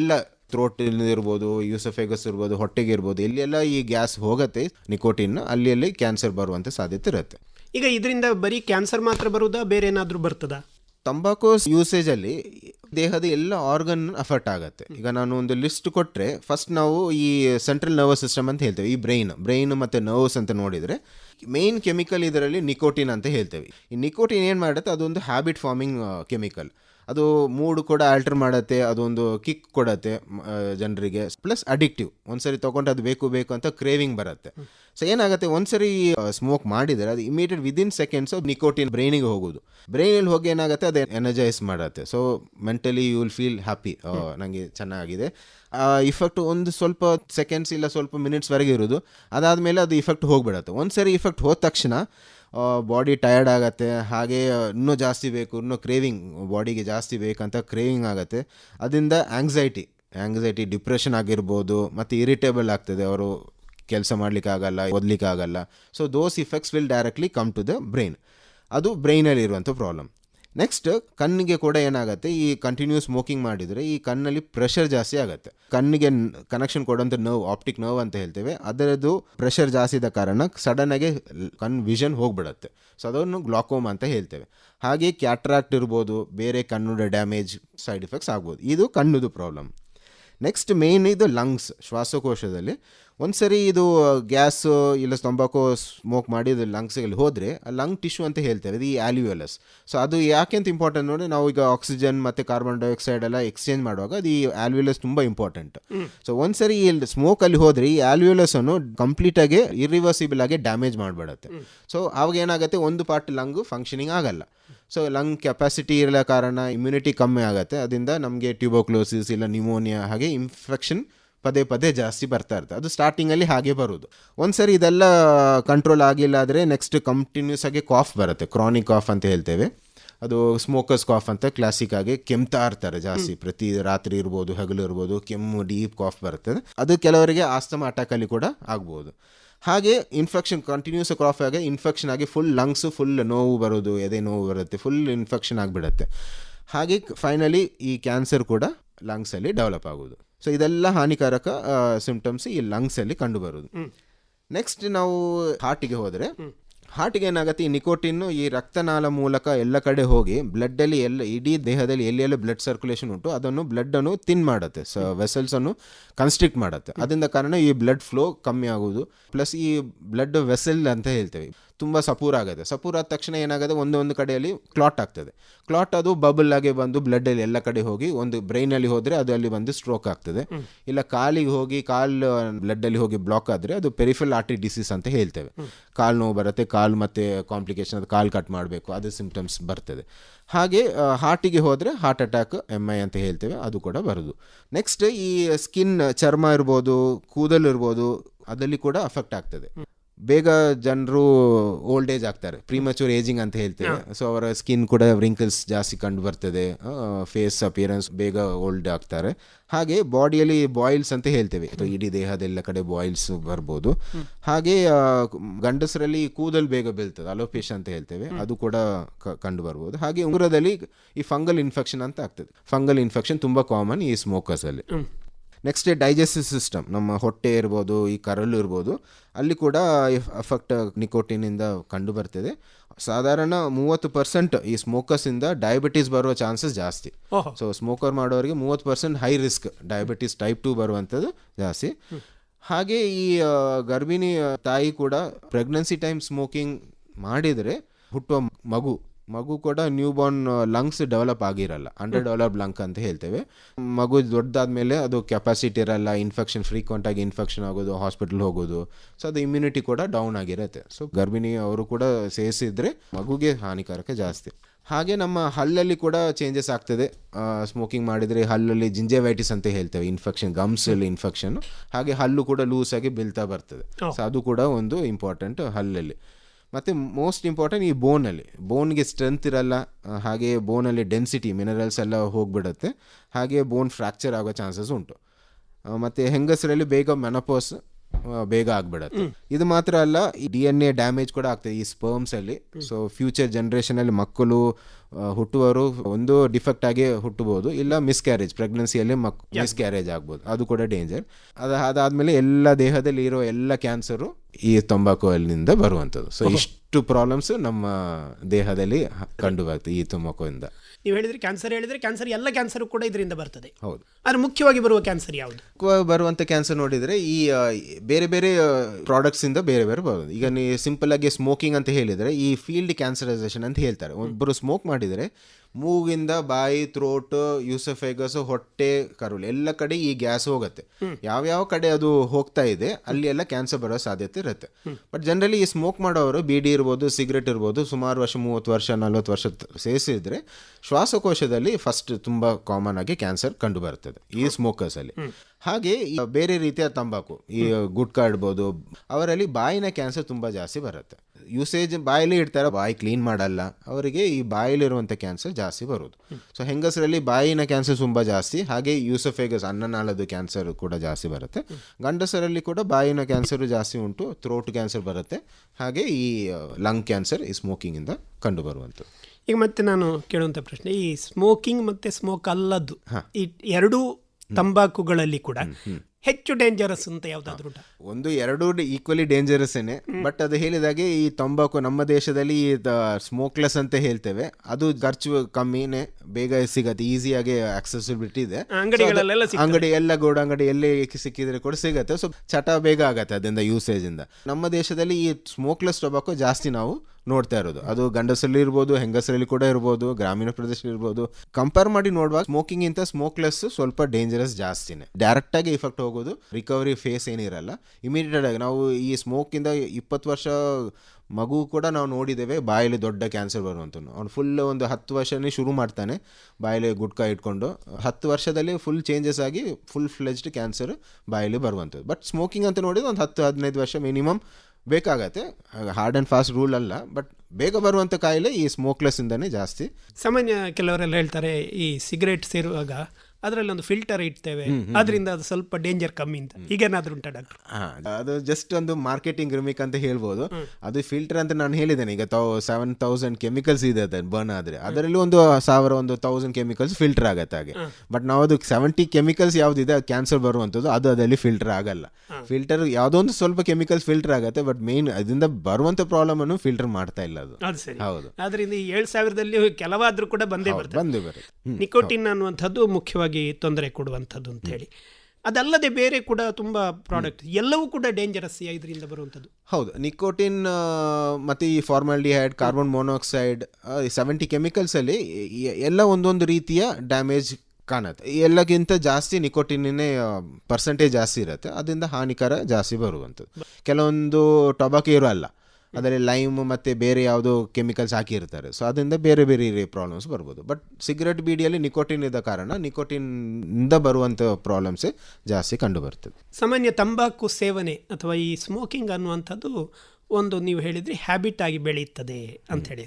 ಎಲ್ಲ ಥ್ರೋಟ್ ಇರ್ಬೋದು ಯೂಸಫೆಗಸ್ ಇರ್ಬೋದು ಹೊಟ್ಟೆಗೆ ಇರ್ಬೋದು ಎಲ್ಲೆಲ್ಲ ಈ ಗ್ಯಾಸ್ ಹೋಗುತ್ತೆ ನಿಕೋಟಿನ್ ಅಲ್ಲಿ ಅಲ್ಲಿ ಕ್ಯಾನ್ಸರ್ ಬರುವಂಥ ಸಾಧ್ಯತೆ ಇರುತ್ತೆ. ಈಗ ಇದರಿಂದ ಬರೀ ಕ್ಯಾನ್ಸರ್ ಮಾತ್ರ ಬರುವುದಾ ಬೇರೆ ಏನಾದರೂ ಬರ್ತದಾ? ತಂಬಾಕು ಯೂಸೇಜಲ್ಲಿ ದೇಹದ ಎಲ್ಲ ಆರ್ಗನ್ ಅಫೆಕ್ಟ್ ಆಗುತ್ತೆ. ಈಗ ನಾನು ಒಂದು ಲಿಸ್ಟ್ ಕೊಟ್ಟರೆ ಫಸ್ಟ್ ನಾವು ಈ ಸೆಂಟ್ರಲ್ ನರ್ವಸ್ ಸಿಸ್ಟಮ್ ಅಂತ ಹೇಳ್ತೇವೆ ಈ ಬ್ರೈನ್ ಬ್ರೈನ್ ಮತ್ತು ನರ್ವ್ಸ್ ಅಂತ ನೋಡಿದರೆ ಮೇನ್ ಕೆಮಿಕಲ್ ಇದರಲ್ಲಿ ನಿಕೋಟಿನ್ ಅಂತ ಹೇಳ್ತೇವೆ. ಈ ನಿಕೋಟಿನ್ ಏನು ಮಾಡುತ್ತೆ ಅದೊಂದು ಹ್ಯಾಬಿಟ್ ಫಾರ್ಮಿಂಗ್ ಕೆಮಿಕಲ್ ಅದು ಮೂಡ್ ಕೂಡ ಆಲ್ಟರ್ ಮಾಡುತ್ತೆ, ಅದೊಂದು ಕಿಕ್ ಕೊಡತ್ತೆ ಜನರಿಗೆ. ಪ್ಲಸ್ ಅಡಿಕ್ಟಿವ್ ಒಂದ್ಸರಿ ತೊಗೊಂಡು ಅದು ಬೇಕು ಬೇಕು ಅಂತ ಕ್ರೇವಿಂಗ್ ಬರುತ್ತೆ. ಸೊ ಏನಾಗುತ್ತೆ, ಒಂದ್ಸರಿ ಸ್ಮೋಕ್ ಮಾಡಿದರೆ ಅದು ಇಮಿಡಿಯೇಟ್ ವಿದಿನ್ ಸೆಕೆಂಡ್ಸ್ ನಿಕೋಟಿನ್ ಬ್ರೈನಿಗೆ ಹೋಗೋದು. ಬ್ರೈನಲ್ಲಿ ಹೋಗಿ ಏನಾಗುತ್ತೆ, ಅದು ಎನರ್ಜೈಸ್ ಮಾಡುತ್ತೆ. So mentally you will feel happy ನನಗೆ ಚೆನ್ನಾಗಿದೆ. ಆ ಇಫೆಕ್ಟ್ ಒಂದು ಸ್ವಲ್ಪ ಸೆಕೆಂಡ್ಸ್ ಇಲ್ಲ ಸ್ವಲ್ಪ ಮಿನಿಟ್ಸ್ವರೆಗೆ ಇರೋದು. ಅದಾದಮೇಲೆ ಅದು ಇಫೆಕ್ಟ್ ಹೋಗ್ಬಿಡುತ್ತೆ. ಒಂದ್ಸರಿ ಇಫೆಕ್ಟ್ ಹೋದ ತಕ್ಷಣ ಬಾಡಿ ಟಯರ್ಡ್ ಆಗುತ್ತೆ, ಹಾಗೆ ಇನ್ನೂ ಜಾಸ್ತಿ ಬೇಕು, ಇನ್ನೂ ಕ್ರೇವಿಂಗ್ ಬಾಡಿಗೆ ಜಾಸ್ತಿ ಬೇಕಂತ ಕ್ರೇವಿಂಗ್ ಆಗುತ್ತೆ. ಅದರಿಂದ ಆ್ಯಂಗ್ಸೈಟಿ ಆ್ಯಂಗ್ಸೈಟಿ ಡಿಪ್ರೆಷನ್ ಆಗಿರ್ಬೋದು, ಮತ್ತು ಇರಿಟೇಬಲ್ ಆಗ್ತದೆ. ಅವರು ಕೆಲಸ ಮಾಡಲಿಕ್ಕಾಗಲ್ಲ ಓದಲಿಕ್ಕಾಗಲ್ಲ so those effects will directly come to the brain ಅದು ಬ್ರೈನಲ್ಲಿ ಇರುವಂಥ ಪ್ರಾಬ್ಲಮ್ ನೆಕ್ಸ್ಟ್ ಕಣ್ಣಿಗೆ ಕೂಡ ಏನಾಗುತ್ತೆ, ಈ ಕಂಟಿನ್ಯೂ ಸ್ಮೋಕಿಂಗ್ ಮಾಡಿದರೆ ಈ ಕಣ್ಣಲ್ಲಿ ಪ್ರೆಷರ್ ಜಾಸ್ತಿ ಆಗುತ್ತೆ. ಕಣ್ಣಿಗೆ ಕನೆಕ್ಷನ್ ಕೊಡುವಂಥ ನರ್ವ್ ಆಪ್ಟಿಕ್ ನರ್ವ್ ಅಂತ ಹೇಳ್ತೇವೆ. ಅದರದ್ದು ಪ್ರೆಷರ್ ಜಾಸ್ತಿ ಇದ್ದ ಕಾರಣ ಸಡನ್ನಾಗಿ ಕಣ್ ವಿಷನ್ ಹೋಗ್ಬಿಡುತ್ತೆ. ಸೊ ಅದನ್ನು ಗ್ಲಾಕೋಮ್ ಅಂತ ಹೇಳ್ತೇವೆ. ಹಾಗೆ ಕ್ಯಾಟ್ರಾಕ್ಟ್ ಇರ್ಬೋದು, ಬೇರೆ ಕಣ್ಣು ಡ್ಯಾಮೇಜ್ ಸೈಡ್ ಎಫೆಕ್ಟ್ಸ್ ಆಗ್ಬೋದು. ಇದು ಕಣ್ಣುದು ಪ್ರಾಬ್ಲಮ್ ನೆಕ್ಸ್ಟ್ ಮೇನ್ ಇದು ಲಂಗ್ಸ್ ಶ್ವಾಸಕೋಶದಲ್ಲಿ. ಒಂದು ಸರಿ ಇದು ಗ್ಯಾಸು ಇಲ್ಲ ತಂಬಾಕು ಸ್ಮೋಕ್ ಮಾಡಿ ಇದು ಲಂಗ್ಸ್ಗೆ ಹೋದರೆ ಲಂಗ್ ಟಿಶ್ಯೂ ಅಂತ ಹೇಳ್ತೇವೆ ಇದು ಈ ಆಲ್ಯೂಯಲಸ್ ಸೊ ಅದು ಯಾಕೆ ಅಂತ ಇಂಪಾರ್ಟೆಂಟ್ ನೋಡಿ ನಾವು ಈಗ ಆಕ್ಸಿಜನ್ ಮತ್ತು ಕಾರ್ಬನ್ ಡೈಆಕ್ಸೈಡ್ ಎಲ್ಲ ಎಕ್ಸ್ಚೇಂಜ್ ಮಾಡುವಾಗ ಅದು ಈ ಆಲ್ಯೂಯಲಸ್ ತುಂಬ ಇಂಪಾರ್ಟೆಂಟ್ ಸೊ ಒಂದ್ಸರಿ ಈ ಸ್ಮೋಕಲ್ಲಿ ಹೋದರೆ ಈ ಆಲ್ಯೂಯಲಸ್ ಕಂಪ್ಲೀಟಾಗಿ ಇರಿವರ್ಸಿಬಲ್ ಆಗಿ ಡ್ಯಾಮೇಜ್ ಮಾಡಿಬಿಡುತ್ತೆ. ಸೊ ಅವಾಗ ಏನಾಗುತ್ತೆ ಒಂದು ಪಾರ್ಟ್ ಲಂಗ್ ಫಂಕ್ಷನಿಂಗ್ ಆಗಲ್ಲ. ಸೊ ಲಂಗ್ ಕೆಪಾಸಿಟಿ ಇರಲ ಕಾರಣ ಇಮ್ಯುನಿಟಿ ಕಮ್ಮಿ ಆಗುತ್ತೆ. ಅದರಿಂದ ನಮಗೆ ಟ್ಯೂಬೋಕ್ಲೋಸಿಸ್ ಇಲ್ಲ ನ್ಯೂಮೋನಿಯಾ ಹಾಗೆ ಇನ್ಫೆಕ್ಷನ್ ಪದೇ ಪದೇ ಜಾಸ್ತಿ ಬರ್ತಾ ಇರ್ತದೆ ಅದು ಸ್ಟಾರ್ಟಿಂಗಲ್ಲಿ ಹಾಗೆ ಬರೋದು ಒಂದ್ಸರಿ ಇದೆಲ್ಲ ಕಂಟ್ರೋಲ್ ಆಗಿಲ್ಲ ಆದರೆ ನೆಕ್ಸ್ಟ್ ಕಂಟಿನ್ಯೂಸ್ ಆಗಿ ಕಾಫ್ ಬರುತ್ತೆ. ಕ್ರಾನಿಕ್ ಕಾಫ್ ಅಂತ ಹೇಳ್ತೇವೆ. ಅದು ಸ್ಮೋಕರ್ಸ್ ಕಾಫ್ ಅಂತ ಕ್ಲಾಸಿಕ್ ಆಗಿ ಕೆಮ್ತಾ ಇರ್ತಾರೆ ಜಾಸ್ತಿ. ಪ್ರತಿ ರಾತ್ರಿ ಇರ್ಬೋದು ಹಗಲು ಇರ್ಬೋದು ಕೆಮ್ಮು ಡೀಪ್ ಕಾಫ್ ಬರುತ್ತೆ. ಅದು ಕೆಲವರಿಗೆ ಆಸ್ತಮ ಅಟ್ಯಾಕಲ್ಲಿ ಕೂಡ ಆಗ್ಬೋದು. ಹಾಗೆ ಇನ್ಫೆಕ್ಷನ್ ಕಂಟಿನ್ಯೂಸ್ ಕ್ರಾಫ್ ಆಗಿ ಇನ್ಫೆಕ್ಷನ್ ಆಗಿ ಫುಲ್ ಲಂಗ್ಸು ಫುಲ್ ನೋವು ಬರೋದು ಎದೆ ನೋವು ಬರುತ್ತೆ ಫುಲ್ ಇನ್ಫೆಕ್ಷನ್ ಆಗಿಬಿಡುತ್ತೆ. ಹಾಗೆ ಫೈನಲಿ ಈ ಕ್ಯಾನ್ಸರ್ ಕೂಡ ಲಂಗ್ಸಲ್ಲಿ ಡೆವಲಪ್ ಆಗೋದು ಸೊ ಇದೆಲ್ಲ ಹಾನಿಕಾರಕ ಸಿಂಪ್ಟಮ್ಸ್ ಈ ಲಂಗ್ಸಲ್ಲಿ ಕಂಡುಬರೋದು ನೆಕ್ಸ್ಟ್ ನಾವು ಹಾರ್ಟಿಗೆ ಹೋದರೆ ಹಾರ್ಟಿಗೆ ಏನಾಗುತ್ತೆ ಈ ನಿಕೋಟಿನ್ನು ಈ ರಕ್ತನಾಳ ಮೂಲಕ ಎಲ್ಲ ಕಡೆ ಹೋಗಿ ಬ್ಲಡ್ಡಲ್ಲಿ ಎಲ್ಲ ಇಡೀ ದೇಹದಲ್ಲಿ ಎಲ್ಲೆಲ್ಲ ಬ್ಲಡ್ ಸರ್ಕ್ಯುಲೇಷನ್ ಉಂಟು. ಅದನ್ನು ಬ್ಲಡ್ಡನ್ನು ತಿನ್ ಮಾಡುತ್ತೆ. ಸೊ ವೆಸಲ್ಸನ್ನು ಕನ್ಸ್ಟ್ರಿಕ್ಟ್ ಮಾಡುತ್ತೆ. ಅದರಿಂದ ಕಾರಣ ಈ ಬ್ಲಡ್ ಫ್ಲೋ ಕಮ್ಮಿ ಆಗೋದು ಪ್ಲಸ್ ಈ ಬ್ಲಡ್ ವೆಸಲ್ ಅಂತ ಹೇಳ್ತೇವೆ. ತುಂಬ ಸಪೂರ ಆಗುತ್ತೆ. ಸಪೂರ ಆದ ತಕ್ಷಣ ಏನಾಗುತ್ತೆ? ಒಂದೊಂದು ಕಡೆಯಲ್ಲಿ ಕ್ಲಾಟ್ ಆಗ್ತದೆ. ಕ್ಲಾಟ್ ಅದು ಬಬಲ್ ಆಗಿ ಬಂದು ಬ್ಲಡ್ಡಲ್ಲಿ ಎಲ್ಲ ಕಡೆ ಹೋಗಿ ಒಂದು ಬ್ರೈನಲ್ಲಿ ಹೋದರೆ ಅದು ಅಲ್ಲಿ ಬಂದು ಸ್ಟ್ರೋಕ್ ಆಗ್ತದೆ. ಇಲ್ಲ ಕಾಲಿಗೆ ಹೋಗಿ ಕಾಲು ಬ್ಲಡ್ಡಲ್ಲಿ ಹೋಗಿ ಬ್ಲಾಕ್ ಆದರೆ ಅದು ಪೆರಿಫಲ್ ಆರ್ಟಿ ಡಿಸೀಸ್ ಅಂತ ಹೇಳ್ತೇವೆ. ಕಾಲು ನೋವು ಬರುತ್ತೆ ಕಾಲು ಮತ್ತೆ ಕಾಂಪ್ಲಿಕೇಶನ್ ಅದು ಕಾಲು ಕಟ್ ಮಾಡಬೇಕು ಅದು ಸಿಂಪ್ಟಮ್ಸ್ ಬರ್ತದೆ. ಹಾಗೆ ಹಾರ್ಟಿಗೆ ಹೋದರೆ ಹಾರ್ಟ್ ಅಟ್ಯಾಕ್ ಎಂ ಐ ಅಂತ ಹೇಳ್ತೇವೆ ಅದು ಕೂಡ ಬರೋದು. ನೆಕ್ಸ್ಟ್ ಈ ಸ್ಕಿನ್ ಚರ್ಮ ಇರ್ಬೋದು ಕೂದಲು ಇರ್ಬೋದು ಅದರಲ್ಲಿ ಕೂಡ ಅಫೆಕ್ಟ್ ಆಗ್ತದೆ. ಬೇಗ ಜನರು ಓಲ್ಡ್ ಏಜ್ ಆಗ್ತಾರೆ ಪ್ರೀಮಚೂರ್ ಏಜಿಂಗ್ ಅಂತ ಹೇಳ್ತೇವೆ. ಸೊ ಅವರ ಸ್ಕಿನ್ ಕೂಡ ರಿಂಕಲ್ಸ್ ಜಾಸ್ತಿ ಕಂಡು ಬರ್ತದೆ ಫೇಸ್ ಅಪಿಯರೆನ್ಸ್ ಬೇಗ ಓಲ್ಡ್ ಆಗ್ತಾರೆ. ಹಾಗೆ ಬಾಡಿಯಲ್ಲಿ ಬಾಯಿಲ್ಸ್ ಅಂತ ಹೇಳ್ತೇವೆ. ಇಡೀ ದೇಹದೆಲ್ಲ ಕಡೆ ಬಾಯಿಲ್ಸ್ ಬರ್ಬೋದು. ಹಾಗೆ ಗಂಡಸರಲ್ಲಿ ಕೂದಲು ಬೇಗ ಬೀಳ್ತದೆ ಅಲೋಪೇಶ ಅಂತ ಹೇಳ್ತೇವೆ. ಅದು ಕೂಡ ಕಂಡು ಬರ್ಬೋದು. ಹಾಗೆ ಉಂಗುರದಲ್ಲಿ ಈ ಫಂಗಲ್ ಇನ್ಫೆಕ್ಷನ್ ಅಂತ ಆಗ್ತದೆ. ಫಂಗಲ್ ಇನ್ಫೆಕ್ಷನ್ ತುಂಬಾ ಕಾಮನ್ ಈ ಸ್ಮೋಕರ್ಸಲ್ಲಿ ನೆಕ್ಸ್ಟ್ ಡೈಜೆಸ್ಟಿವ್ ಸಿಸ್ಟಮ್ ನಮ್ಮ ಹೊಟ್ಟೆ ಇರ್ಬೋದು ಈ ಕರಳು ಇರ್ಬೋದು ಅಲ್ಲಿ ಕೂಡ ಎಫೆಕ್ಟ್ ನಿಕೋಟಿನಿಂದ ಕಂಡು ಬರ್ತದೆ. ಸಾಧಾರಣ ಮೂವತ್ತು ಪರ್ಸೆಂಟ್ ಈ ಸ್ಮೋಕರ್ಸಿಂದ ಡಯಾಬಿಟೀಸ್ ಬರುವ ಚಾನ್ಸಸ್ ಜಾಸ್ತಿ. ಸೊ ಸ್ಮೋಕರ್ ಮಾಡೋರಿಗೆ ಮೂವತ್ತು percent high risk diabetes type two ಬರುವಂಥದ್ದು ಜಾಸ್ತಿ. ಹಾಗೆ ಈ ಗರ್ಭಿಣಿ ತಾಯಿ ಕೂಡ ಪ್ರೆಗ್ನೆನ್ಸಿ ಟೈಮ್ ಸ್ಮೋಕಿಂಗ್ ಮಾಡಿದರೆ ಹುಟ್ಟುವ ಮಗು ಮಗು ಕೂಡ ನ್ಯೂ ಬಾರ್ನ್ ಲಂಗ್ಸ್ ಡೆವಲಪ್ ಆಗಿರಲ್ಲ. ಅಂಡರ್ ಡೆವಲಪ್ ಲಂಗ್ ಅಂತ ಹೇಳ್ತೇವೆ. ಮಗು ದೊಡ್ಡದಾದ ಮೇಲೆ ಅದು ಕೆಪಾಸಿಟಿ ಇರಲ್ಲ ಇನ್ಫೆಕ್ಷನ್ ಫ್ರೀಕ್ವೆಂಟ್ ಆಗಿ ಇನ್ಫೆಕ್ಷನ್ ಆಗೋದು ಹಾಸ್ಪಿಟಲ್ ಹೋಗೋದು ಸೊ ಅದು ಇಮ್ಯುನಿಟಿ ಕೂಡ ಡೌನ್ ಆಗಿರುತ್ತೆ. ಸೊ ಗರ್ಭಿಣಿ ಅವರು ಕೂಡ ಸೇರಿಸಿದ್ರೆ ಮಗುಗೆ ಹಾನಿಕಾರಕ ಜಾಸ್ತಿ. ಹಾಗೆ ನಮ್ಮ ಹಲ್ಲಲ್ಲಿ ಕೂಡ ಚೇಂಜಸ್ ಆಗ್ತದೆ. ಸ್ಮೋಕಿಂಗ್ ಮಾಡಿದರೆ ಹಲ್ಲಲ್ಲಿ ಜಿಂಜೆವೈಟಿಸ್ ಅಂತ ಹೇಳ್ತೇವೆ ಇನ್ಫೆಕ್ಷನ್ ಗಮ್ಸಲ್ಲಿ ಇನ್ಫೆಕ್ಷನ್ ಹಾಗೆ ಹಲ್ಲು ಕೂಡ ಲೂಸ್ ಆಗಿ ಬೀಳ್ತಾ ಬರ್ತದೆ. ಸೊ ಅದು ಕೂಡ ಒಂದು ಇಂಪಾರ್ಟೆಂಟ್ ಹಲ್ಲಲ್ಲಿ ಮತ್ತು ಮೋಸ್ಟ್ ಇಂಪಾರ್ಟೆಂಟ್ ಈ ಬೋನಲ್ಲಿ ಬೋನ್ಗೆ ಸ್ಟ್ರೆಂತ್ ಇರಲ್ಲ ಹಾಗೆಯೇ ಹಾಗೆ ಬೋನಲ್ಲಿ ಡೆನ್ಸಿಟಿ ಮಿನರಲ್ಸ್ ಎಲ್ಲ ಹೋಗ್ಬಿಡುತ್ತೆ. ಹಾಗೆ ಬೋನ್ ಫ್ರ್ಯಾಕ್ಚರ್ ಆಗೋ ಚಾನ್ಸಸ್ ಉಂಟು. ಮತ್ತು ಹೆಂಗಸರಲ್ಲಿ ಬೇಗ ಮೆನಪೋಸ್ ಬೇಗ ಆಗ್ಬಿಡತ್ತೆ. ಇದು ಮಾತ್ರ ಅಲ್ಲ ಡಿ ಎನ್ ಎ ಡ್ಯಾಮೇಜ್ ಕೂಡ ಆಗ್ತದೆ ಈ ಸ್ಪರ್ಮ್ಸ್ ಅಲ್ಲಿ ಸೊ ಫ್ಯೂಚರ್ ಜನರೇಷನ್ ಅಲ್ಲಿ ಮಕ್ಕಳು ಹುಟ್ಟುವರು ಒಂದು ಡಿಫೆಕ್ಟ್ ಆಗಿ ಹುಟ್ಟಬಹುದು ಇಲ್ಲ ಮಿಸ್ಕ್ಯಾರೇಜ್ ಪ್ರೆಗ್ನೆನ್ಸಿಯಲ್ಲಿ ಮಕ್ ಮಿಸ್ಕ್ಯಾರೇಜ್ ಆಗ್ಬೋದು. ಅದು ಕೂಡ ಡೇಂಜರ್ ಅದು ಅದಾದ್ಮೇಲೆ ಎಲ್ಲ ದೇಹದಲ್ಲಿ ಇರೋ ಎಲ್ಲ ಕ್ಯಾನ್ಸರು ಈ ತಂಬಾಕುವಿನಿಂದ ಬರುವಂಥದ್ದು. ಸೊ ಇಷ್ಟು ಪ್ರಾಬ್ಲಮ್ಸ್ ನಮ್ಮ ದೇಹದಲ್ಲಿ ಕಂಡು ಬರ್ತದೆ ಈ ತಂಬಾಕುವಿಂದ. ನೀವು ಹೇಳಿದ್ರೆ ಕ್ಯಾನ್ಸರ್ ಹೇಳಿದ್ರೆ ಕ್ಯಾನ್ಸರ್ ಎಲ್ಲ ಕ್ಯಾನ್ಸರ್ ಕೂಡ ಇದರಿಂದ ಬರ್ತದೆ. ಹೌದು. ಅದ್ರ ಮುಖ್ಯವಾಗಿ ಬರುವ ಕ್ಯಾನ್ಸರ್ ಯಾವುದು? ಬರುವಂತ ಕ್ಯಾನ್ಸರ್ ನೋಡಿದ್ರೆ ಈ ಬೇರೆ ಬೇರೆ ಪ್ರಾಡಕ್ಟ್ಸ್ ಇಂದ ಬೇರೆ ಬೇರೆ ಬರುವುದು. ಈಗ ನೀವು ಸಿಂಪಲ್ ಆಗಿ ಸ್ಮೋಕಿಂಗ್ ಅಂತ ಹೇಳಿದ್ರೆ ಈ ಫೀಲ್ಡ್ ಕ್ಯಾನ್ಸರೈಸೇಷನ್ ಅಂತ ಹೇಳ್ತಾರೆ. ಒಬ್ಬರು ಸ್ಮೋಕ್ ಮಾಡಿದರೆ ಮೂಗಿಂದ ಬಾಯಿ ಥ್ರೋಟ್ ಯೂಸಫೆಗಸ್ ಹೊಟ್ಟೆ ಕರುಳು ಎಲ್ಲ ಕಡೆ ಈ ಗ್ಯಾಸ್ ಹೋಗುತ್ತೆ. ಯಾವ್ಯಾವ ಕಡೆ ಅದು ಹೋಗ್ತಾ ಇದೆ ಅಲ್ಲಿ ಎಲ್ಲ ಕ್ಯಾನ್ಸರ್ ಬರೋ ಸಾಧ್ಯತೆ ಇರುತ್ತೆ. ಬಟ್ ಜನರಲಿ ಈ ಸ್ಮೋಕ್ ಮಾಡೋರು ಬೀಡಿ ಇರ್ಬೋದು ಸಿಗರೆಟ್ ಇರ್ಬೋದು ಸುಮಾರು ವರ್ಷ ಮೂವತ್ತು ವರ್ಷ ನಲ್ವತ್ತು ವರ್ಷ ಸೇರಿಸಿದ್ರೆ ಶ್ವಾಸಕೋಶದಲ್ಲಿ ಫಸ್ಟ್ ತುಂಬ ಕಾಮನ್ ಆಗಿ ಕ್ಯಾನ್ಸರ್ ಕಂಡು ಬರ್ತದೆ ಈ ಸ್ಮೋಕರ್ಸ್ ಅಲ್ಲಿ. ಹಾಗೆ ಬೇರೆ ರೀತಿಯ ತಂಬಾಕು ಈ ಗುಟ್ಕಾ ಇಡ್ಬೋದು ಅವರಲ್ಲಿ ಬಾಯಿನ ಕ್ಯಾನ್ಸರ್ ತುಂಬ ಜಾಸ್ತಿ ಬರುತ್ತೆ. ಯೂಸೇಜ್ ಬಾಯಲ್ಲಿ ಇಡ್ತಾರೆ ಬಾಯಿ ಕ್ಲೀನ್ ಮಾಡಲ್ಲ. ಅವರಿಗೆ ಈ ಬಾಯಲ್ಲಿರುವಂಥ ಕ್ಯಾನ್ಸರ್ ಜಾಸ್ತಿ ಬರೋದು. ಸೊ ಹೆಂಗಸರಲ್ಲಿ ಬಾಯಿನ ಕ್ಯಾನ್ಸರ್ ತುಂಬ ಜಾಸ್ತಿ ಹಾಗೆ ಯೂಸಫೇಗಸ್ ಅನ್ನನಾಳದ ಕ್ಯಾನ್ಸರ್ ಕೂಡ ಜಾಸ್ತಿ ಬರುತ್ತೆ. ಗಂಡಸರಲ್ಲಿ ಕೂಡ ಬಾಯಿನ ಕ್ಯಾನ್ಸರು ಜಾಸ್ತಿ ಉಂಟು ಥ್ರೋಟ್ ಕ್ಯಾನ್ಸರ್ ಬರುತ್ತೆ. ಹಾಗೆ ಈ ಲಂಗ್ ಕ್ಯಾನ್ಸರ್ ಈ ಸ್ಮೋಕಿಂಗಿಂದ ಕಂಡು ಬರುವಂಥದ್ದು. ಈಗ ಮತ್ತೆ ನಾನು ಕೇಳುವಂಥ ಪ್ರಶ್ನೆ ಈ ಸ್ಮೋಕಿಂಗ್ ಮತ್ತು ಸ್ಮೋಕ್ ಅಲ್ಲದ್ದು ಈ ಎರಡೂ ತಂಬಾಕುಗಳಲ್ಲಿ ಕೂಡ ಹೆಚ್ಚು ಡೇಂಜರಸ್ ಅಂತ ಯಾವುದಾದ್ರೂ ಒಂದು ಎರಡು ಈಕ್ವಲಿ ಡೇಂಜರಸ್ಸೇನೆ ಬಟ್ ಅದು ಹೇಳಿದಾಗೆ ಈ ತಂಬಾಕು ನಮ್ಮ ದೇಶದಲ್ಲಿ ಈ ಸ್ಮೋಕ್ಲೆಸ್ ಅಂತ ಹೇಳ್ತೇವೆ. ಅದು ಖರ್ಚು ಕಮ್ಮಿನೇ ಬೇಗ ಸಿಗತ್ತೆ ಈಸಿಯಾಗಿ ಆಕ್ಸೆಸಿಬಿಲಿಟಿ ಇದೆ. ಅಂಗಡಿಗಳಲ್ಲೆಲ್ಲ ಅಂಗಡಿ ಎಲ್ಲ ಗೋಡ ಅಂಗಡಿ ಎಲ್ಲೇ ಸಿಕ್ಕಿದ್ರೆ ಕೂಡ ಸಿಗತ್ತೆ. ಸೊ ಚಟ ಬೇಗ ಆಗತ್ತೆ ಅದರಿಂದ ಯೂಸೇಜ್ ಇಂದ. ನಮ್ಮ ದೇಶದಲ್ಲಿ ಈ ಸ್ಮೋಕ್ಲೆಸ್ ಟೊಬಾಕೋ ಜಾಸ್ತಿ ನಾವು ನೋಡ್ತಾ ಇರೋದು. ಅದು ಗಂಡಸರಲ್ಲಿ ಇರ್ಬೋದು, ಹೆಂಗಸರಲ್ಲಿ ಕೂಡ ಇರ್ಬೋದು, ಗ್ರಾಮೀಣ ಪ್ರದೇಶದಲ್ಲಿ ಇರ್ಬೋದು. ಕಂಪೇರ್ ಮಾಡಿ ನೋಡುವಾಗ ಸ್ಮೋಕಿಂಗ್ ಇಂತ ಸ್ಮೋಕ್ಲೆಸ್ ಸ್ವಲ್ಪ ಡೇಂಜರಸ್ ಜಾಸ್ತಿನೇ. ಡೈರೆಕ್ಟ್ ಆಗಿ ಇಫೆಕ್ಟ್ ಹೋಗೋದು ರಿಕವರಿ ಫೇಸ್ ಏನಿರಲ್ಲ. ಇಮಿಡಿಯೇಟ್ ಆಗಿ ನಾವು ಈ ಸ್ಮೋಕ್ ಇಂದ ಇಪ್ಪತ್ತು ವರ್ಷ ಮಗು ಕೂಡ ನಾವು ನೋಡಿದ್ದೇವೆ, ಬಾಯಲ್ಲಿ ದೊಡ್ಡ ಕ್ಯಾನ್ಸರ್ ಬರುವಂತ ಅವ್ನು ಫುಲ್ ಒಂದು ಹತ್ತು ವರ್ಷನೇ ಶುರು ಮಾಡ್ತಾನೆ, ಬಾಯಲ್ಲಿ ಗುಟ್ಕಾ ಇಟ್ಕೊಂಡು. ಹತ್ತು ವರ್ಷದಲ್ಲಿ ಫುಲ್ ಚೇಂಜಸ್ ಆಗಿ ಫುಲ್ ಫ್ಲೆಜ್ಡ್ ಕ್ಯಾನ್ಸರ್ ಬಾಯಲ್ಲಿ ಬರುವಂಥದ್ದು ಬಟ್ ಸ್ಮೋಕಿಂಗ್ ಅಂತ ನೋಡಿದ್ರೆ ಒಂದು ಹತ್ತು, ಹದಿನೈದು ವರ್ಷ ಮಿನಿಮಮ್ ಬೇಕಾಗತ್ತೆ. ಹಾರ್ಡ್ ಆ್ಯಂಡ್ ಫಾಸ್ಟ್ ರೂಲ್ ಅಲ್ಲ ಬಟ್ ಬೇಗ ಬರುವಂಥ ಕಾಯಿಲೆ ಈ ಸ್ಮೋಕ್ಲೆಸ್ಸಿಂದನೇ ಜಾಸ್ತಿ. ಸಾಮಾನ್ಯ ಕೆಲವರೆಲ್ಲ ಹೇಳ್ತಾರೆ, ಈ ಸಿಗರೇಟ್ ಸೇರುವಾಗ ಅದರಲ್ಲಿ ಒಂದು ಫಿಲ್ಟರ್ ಇಡ್ತೇವೆ. ಅದರಿಂದ ಅದು ಸ್ವಲ್ಪ ಡೇಂಜರ್ ಕಮ್ಮಿ ಅಂತ. ಈಗೇನಾದ್ರೂ ಉಂಟಾ ಡಾಕ್ಟರ್ ಅದು ಜಸ್ಟ್ ಒಂದು ಮಾರ್ಕೆಟಿಂಗ್ ರಿಮಿಕ್ ಅಂತ ಹೇಳ್ಬೋದು. ಅದು ಫಿಲ್ಟರ್ ಅಂತ ನಾನು ಹೇಳಿದ್ದೇನೆ. ಈಗ ತೌ ಸೆವೆನ್ ತೌಸಂಡ್ ಕೆಮಿಕಲ್ಸ್ ಇದೆ ಅದನ್ನು ಬರ್ನ್ ಆದರೆ. ಅದರಲ್ಲಿ ಒಂದು ಸಾವಿರ ಒಂದು ತೌಸಂಡ್ ಕೆಮಿಕಲ್ಸ್ ಫಿಲ್ಟರ್ ಆಗತ್ತೆ ಹಾಗೆ. ಬಟ್ ನಾವು ಅದು ಸೆವೆಂಟಿ ಕೆಮಿಕಲ್ಸ್ ಯಾವುದಿದೆ ಕ್ಯಾನ್ಸರ್ ಬರುವಂಥದ್ದು ಅದು ಅದರಲ್ಲಿ ಫಿಲ್ಟರ್ ಆಗಲ್ಲ. ಫಿಲ್ಟರ್ ಯಾವುದೋ ಒಂದು ಸ್ವಲ್ಪ ಕೆಮಿಕಲ್ಸ್ ಫಿಲ್ಟರ್ ಆಗುತ್ತೆ ಬಟ್ ಮೇನ್ ಅದರಿಂದ ಬರುವಂಥ ಪ್ರಾಬ್ಲಮ್ ಅನ್ನು ಫಿಲ್ಟರ್ ಮಾಡ್ತಾ ಇಲ್ಲ ಅದು. ಹೌದು. ಆದ್ರಿಂದ ಏಳು ಸಾವಿರದಲ್ಲಿ ಕೆಲವಾದ್ರೂ ಕೂಡ ಬಂದೇ ಬರ್ತದೆ. ಬಂದು ಬರುತ್ತೆ. ನಿಕೋಟಿನ್ ಅನ್ನುವಂಥದ್ದು ಮುಖ್ಯವಾಗಿ ತೊಂದರೆ ಕೊಡುವಂಥದ್ದು ಅಂತ ಹೇಳಿ. ಅದಲ್ಲದೆ ಬೇರೆ ಕೂಡ ತುಂಬ ಪ್ರಾಡಕ್ಟ್ ಎಲ್ಲವೂ ಕೂಡ ಡೇಂಜರಸ್ ಇದರಿಂದ ಬರುವಂಥದ್ದು. ಹೌದು ನಿಕೋಟಿನ್ ಮತ್ತು ಈ ಫಾರ್ಮಾಲ್ಡಿಹೈಡ್ ಕಾರ್ಬನ್ ಮೊನಾಕ್ಸೈಡ್ ಸೆವೆಂಟಿ ಕೆಮಿಕಲ್ಸಲ್ಲಿ ಎಲ್ಲ ಒಂದೊಂದು ರೀತಿಯ ಡ್ಯಾಮೇಜ್ ಕಾಣುತ್ತೆ. ಎಲ್ಲಕ್ಕಿಂತ ಜಾಸ್ತಿ ನಿಕೋಟಿನೇ ಪರ್ಸೆಂಟೇಜ್ ಜಾಸ್ತಿ ಇರುತ್ತೆ. ಅದರಿಂದ ಹಾನಿಕರ ಜಾಸ್ತಿ ಬರುವಂಥದ್ದು. ಕೆಲವೊಂದು ಟೊಬಾಕೋ ಇರೋಲ್ಲ. ಅದರಲ್ಲಿ ಲೈಮ್ ಮತ್ತು ಬೇರೆ ಯಾವುದೋ ಕೆಮಿಕಲ್ಸ್ ಹಾಕಿರ್ತಾರೆ ಸೊ ಅದರಿಂದ ಬೇರೆ ಬೇರೆ ಪ್ರಾಬ್ಲಮ್ಸ್ ಬರ್ಬೋದು. ಬಟ್ ಸಿಗರೆಟ್ ಬೀಡಿಯಲ್ಲಿ ನಿಕೋಟಿನ್ ಇದ್ದ ಕಾರಣ ನಿಕೋಟಿನ್ನಿಂದ ಬರುವಂಥ ಪ್ರಾಬ್ಲಮ್ಸ್ ಜಾಸ್ತಿ ಕಂಡು ಬರ್ತದೆ. ಸಾಮಾನ್ಯ ತಂಬಾಕು ಸೇವನೆ ಅಥವಾ ಈ ಸ್ಮೋಕಿಂಗ್ ಅನ್ನುವಂಥದ್ದು ಒಂದು ನೀವು ಹೇಳಿದರೆ ಹ್ಯಾಬಿಟ್ ಆಗಿ ಬೆಳೆಯುತ್ತದೆ ಅಂತ ಹೇಳಿ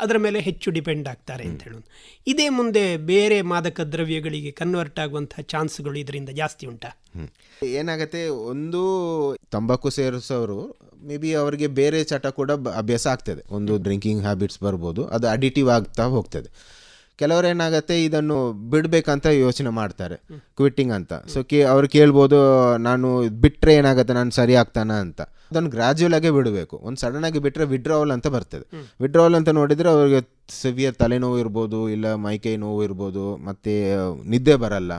ಅದರ ಮೇಲೆ ಹೆಚ್ಚು ಡಿಪೆಂಡ್ ಆಗ್ತಾರೆ ಅಂತ ಹೇಳೋದು. ಇದೇ ಮುಂದೆ ಬೇರೆ ಮಾದಕ ದ್ರವ್ಯಗಳಿಗೆ ಕನ್ವರ್ಟ್ ಆಗುವಂತಹ ಚಾನ್ಸ್ಗಳು ಇದರಿಂದ ಜಾಸ್ತಿ ಉಂಟಾ? ಏನಾಗುತ್ತೆ ಏನಾಗತ್ತೆ ಒಂದು ತಂಬಾಕು ಸೇರಿಸೋರು ಮೇ ಬಿ ಅವರಿಗೆ ಬೇರೆ ಚಟ ಕೂಡ ಅಭ್ಯಾಸ ಆಗ್ತದೆ. ಒಂದು ಡ್ರಿಂಕಿಂಗ್ ಹ್ಯಾಬಿಟ್ಸ್ ಬರ್ಬೋದು ಅದು ಅಡಿಟಿವ್ ಆಗ್ತಾ ಹೋಗ್ತದೆ. ಕೆಲವರು ಏನಾಗುತ್ತೆ ಇದನ್ನು ಬಿಡಬೇಕಂತ ಯೋಚನೆ ಮಾಡ್ತಾರೆ ಕ್ವಿಟ್ಟಿಂಗ್ ಅಂತ. ಸೊ ಕೇ ಅವ್ರು ಕೇಳ್ಬೋದು ನಾನು ಬಿಟ್ಟರೆ ಏನಾಗುತ್ತೆ ನಾನು ಸರಿ ಆಗ್ತಾನ ಅಂತ. ಅದನ್ನು ಗ್ರ್ಯಾಜುವಲ್ ಆಗಿ ಬಿಡಬೇಕು. ಒಂದು ಸಡನ್ ಆಗಿ ಬಿಟ್ಟರೆ ವಿಡ್ರಾವಲ್ ಅಂತ ಬರ್ತದೆ. ವಿಡ್ರಾವಲ್ ಅಂತ ನೋಡಿದರೆ ಅವ್ರಿಗೆ ಸಿವಿಯರ್ ತಲೆನೋವು ಇರ್ಬೋದು ಇಲ್ಲ ಮೈಕೈ ನೋವು ಇರ್ಬೋದು ಮತ್ತು ನಿದ್ದೆ ಬರಲ್ಲ.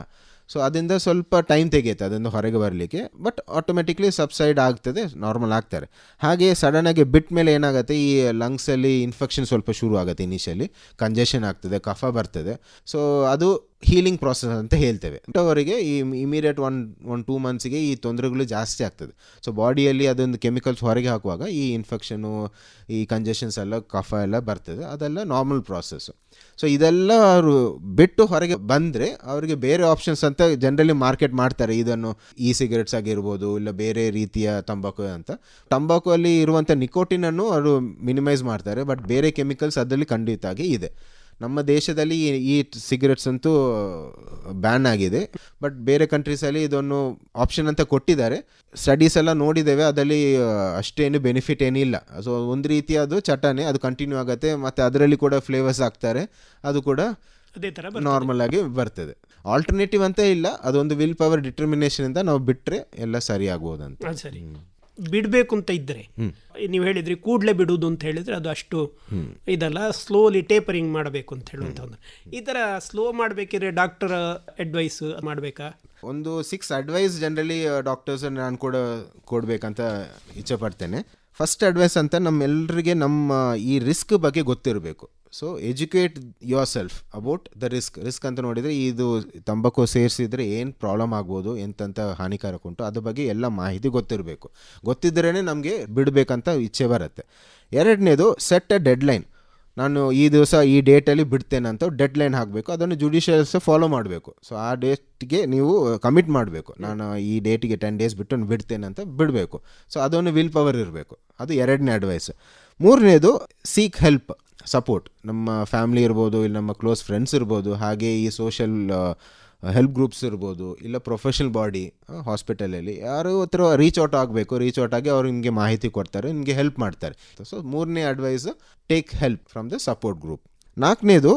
ಸೊ ಅದರಿಂದ ಸ್ವಲ್ಪ ಟೈಮ್ ತೆಗೆಯುತ್ತೆ ಅದನ್ನು ಹೊರಗೆ ಬರಲಿಕ್ಕೆ. ಬಟ್ ಆಟೋಮೆಟಿಕ್ಲಿ ಸಬ್ಸೈಡ್ ಆಗ್ತದೆ ನಾರ್ಮಲ್ ಆಗ್ತಾರೆ. ಹಾಗೆ ಸಡನ್ನಾಗಿ ಬಿಟ್ಟ ಮೇಲೆ ಏನಾಗುತ್ತೆ, ಈ ಲಂಗ್ಸಲ್ಲಿ ಇನ್ಫೆಕ್ಷನ್ ಸ್ವಲ್ಪ ಶುರು ಆಗುತ್ತೆ ಇನಿಷಿಯಲಿ ಕಂಜೆಷನ್ ಆಗ್ತದೆ, ಕಫ ಬರ್ತದೆ. ಸೊ ಅದು ಹೀಲಿಂಗ್ ಪ್ರಾಸೆಸ್ ಅಂತ ಹೇಳ್ತೇವೆ. ಅವರಿಗೆ ಈ ಇಮಿಡಿಯೇಟ್ ಒನ್ ಒನ್ ಟೂ ಮಂತ್ಸಿಗೆ ಈ ತೊಂದರೆಗಳು ಜಾಸ್ತಿ ಆಗ್ತದೆ. ಸೊ ಬಾಡಿಯಲ್ಲಿ ಅದೊಂದು ಕೆಮಿಕಲ್ಸ್ ಹೊರಗೆ ಹಾಕುವಾಗ ಈ ಇನ್ಫೆಕ್ಷನು ಈ ಕಂಜೆಷನ್ಸ್ ಎಲ್ಲ ಕಫ ಎಲ್ಲ ಬರ್ತದೆ. ಅದೆಲ್ಲ ನಾರ್ಮಲ್ ಪ್ರಾಸೆಸ್ಸು ಸೊ ಇದೆಲ್ಲ ಅವರು ಬಿಟ್ಟು ಹೊರಗೆ ಬಂದರೆ ಅವರಿಗೆ ಬೇರೆ ಆಪ್ಷನ್ಸ್ ಅಂತ ಜನರಲಿ ಮಾರ್ಕೆಟ್ ಮಾಡ್ತಾರೆ. ಇದನ್ನು ಇ ಸಿಗರೆಟ್ಸ್ ಆಗಿರ್ಬೋದು, ಇಲ್ಲ ಬೇರೆ ರೀತಿಯ ತಂಬಾಕು ಅಂತ. ತಂಬಾಕು ಅಲ್ಲಿ ಇರುವಂಥ ನಿಕೋಟಿನನ್ನು ಅವರು ಮಿನಿಮೈಸ್ ಮಾಡ್ತಾರೆ. ಬಟ್ ಬೇರೆ ಕೆಮಿಕಲ್ಸ್ ಅದರಲ್ಲಿ ಖಂಡಿತ ಆಗಿ ಇದೆ. ನಮ್ಮ ದೇಶದಲ್ಲಿ ಈ- ಸಿಗರೆಟ್ಸ್ ಅಂತೂ ಬ್ಯಾನ್ ಆಗಿದೆ. ಬಟ್ ಬೇರೆ ಕಂಟ್ರೀಸಲ್ಲಿ ಇದೊಂದು ಆಪ್ಷನ್ ಅಂತ ಕೊಟ್ಟಿದ್ದಾರೆ. ಸ್ಟಡೀಸ್ ಎಲ್ಲ ನೋಡಿದ್ದೇವೆ. ಅದರಲ್ಲಿ ಅಷ್ಟೇನು ಬೆನಿಫಿಟ್ ಏನಿಲ್ಲ. ಸೊ ಒಂದು ರೀತಿ ಅದು ಚಟನೇ ಅದು ಕಂಟಿನ್ಯೂ ಆಗುತ್ತೆ. ಮತ್ತು ಅದರಲ್ಲಿ ಕೂಡ ಫ್ಲೇವರ್ಸ್ ಹಾಕ್ತಾರೆ. ಅದು ಕೂಡ ಅದೇ ಥರ ನಾರ್ಮಲ್ ಆಗಿ ಬರ್ತದೆ. ಆಲ್ಟರ್ನೇಟಿವ್ ಅಂತ ಇಲ್ಲ. ಅದೊಂದು ವಿಲ್ ಪವರ್ ಡಿಟರ್ಮಿನೇಷನ್ ಇಂದ ನಾವು ಬಿಟ್ಟರೆ ಎಲ್ಲ ಸರಿ ಆಗ್ಬೋದಂತ ಸರಿ. ಬಿಡಬೇಕು ಅಂತ ಇದ್ದರೆ ನೀವು ಹೇಳಿದ್ರಿ ಕೂಡಲೇ ಬಿಡುವುದು ಅಂತ ಹೇಳಿದರೆ ಅದು ಅಷ್ಟು ಇದಲ್ಲ ಸ್ಲೋಲಿ ಟೇಪರಿಂಗ್ ಮಾಡಬೇಕು ಅಂತ ಹೇಳುವಂಥ ಒಂದು. ಈ ಥರ ಸ್ಲೋ ಮಾಡಬೇಕಿದ್ರೆ ಡಾಕ್ಟರ್ ಅಡ್ವೈಸ್ ಮಾಡಬೇಕಾ? ಒಂದು ಸಿಕ್ಸ್ ಅಡ್ವೈಸ್ ಜನರಲಿ ಡಾಕ್ಟರ್ಸ್ ನಾನು ಕೂಡ ಕೊಡಬೇಕಂತ ಇಚ್ಛೆ ಪಡ್ತೇನೆ. ಫಸ್ಟ್ ಅಡ್ವೈಸ್ ಅಂತ ನಮ್ಮೆಲ್ಲರಿಗೆ ನಮ್ಮ ಈ ರಿಸ್ಕ್ ಬಗ್ಗೆ ಗೊತ್ತಿರಬೇಕು. So educate yourself about the risk risk ಅಂತ ನೋಡಿದರೆ ಇದು ತಂಬಾಕು ಸೇರಿಸಿದರೆ ಏನು ಪ್ರಾಬ್ಲಮ್ ಆಗ್ಬೋದು, ಎಂತಂತ ಹಾನಿಕಾರಕ ಉಂಟು, ಅದ್ರ ಬಗ್ಗೆ ಎಲ್ಲ ಮಾಹಿತಿ ಗೊತ್ತಿರಬೇಕು. ಗೊತ್ತಿದ್ರೇ ನಮಗೆ ಬಿಡಬೇಕಂತ ಇಚ್ಛೆ ಬರುತ್ತೆ. ಎರಡನೇದು ಸೆಟ್ ಅ ಡೆಡ್ಲೈನ್ ನಾನು ಈ ದಿವಸ ಈ ಡೇಟಲ್ಲಿ ಬಿಡ್ತೇನೆ ಅಂತ ಡೆಡ್ ಲೈನ್ ಹಾಕಬೇಕು. ಅದನ್ನು ಜುಡಿಷಿಯಲ್ಸ್ ಫಾಲೋ ಮಾಡಬೇಕು. ಸೊ ಆ ಡೇಟ್ಗೆ ನೀವು ಕಮಿಟ್ ಮಾಡಬೇಕು. ನಾನು ಈ ಡೇಟಿಗೆ ಟೆನ್ ಡೇಸ್ ಬಿಟ್ಟು ಬಿಡ್ತೇನೆ ಅಂತ ಬಿಡಬೇಕು. ಸೊ ಅದೊಂದು ವಿಲ್ ಪವರ್ ಇರಬೇಕು. ಅದು ಎರಡನೇ ಅಡ್ವೈಸ್ ಮೂರನೇದು ಸೀಕ್ ಹೆಲ್ಪ್ ಸಪೋರ್ಟ್ ನಮ್ಮ ಫ್ಯಾಮಿಲಿ ಇರ್ಬೋದು, ಇಲ್ಲ ನಮ್ಮ ಕ್ಲೋಸ್ ಫ್ರೆಂಡ್ಸ್ ಇರ್ಬೋದು, ಹಾಗೆ ಈ ಸೋಷಲ್ ಹೆಲ್ಪ್ ಗ್ರೂಪ್ಸ್ ಇರ್ಬೋದು, ಇಲ್ಲ ಪ್ರೊಫೆಷನಲ್ ಬಾಡಿ ಹಾಸ್ಪಿಟಲಲ್ಲಿ ಯಾರು ಹತ್ರ ರೀಚ್ ಔಟ್ ಆಗಬೇಕು ರೀಚ್ ಔಟ್ ಆಗಿ ಅವ್ರು ನಿಮಗೆ ಮಾಹಿತಿ ಕೊಡ್ತಾರೆ, ನಿಮಗೆ ಹೆಲ್ಪ್ ಮಾಡ್ತಾರೆ. ಸೊ ಮೂರನೇ advice take help from the support group ನಾಲ್ಕನೇದು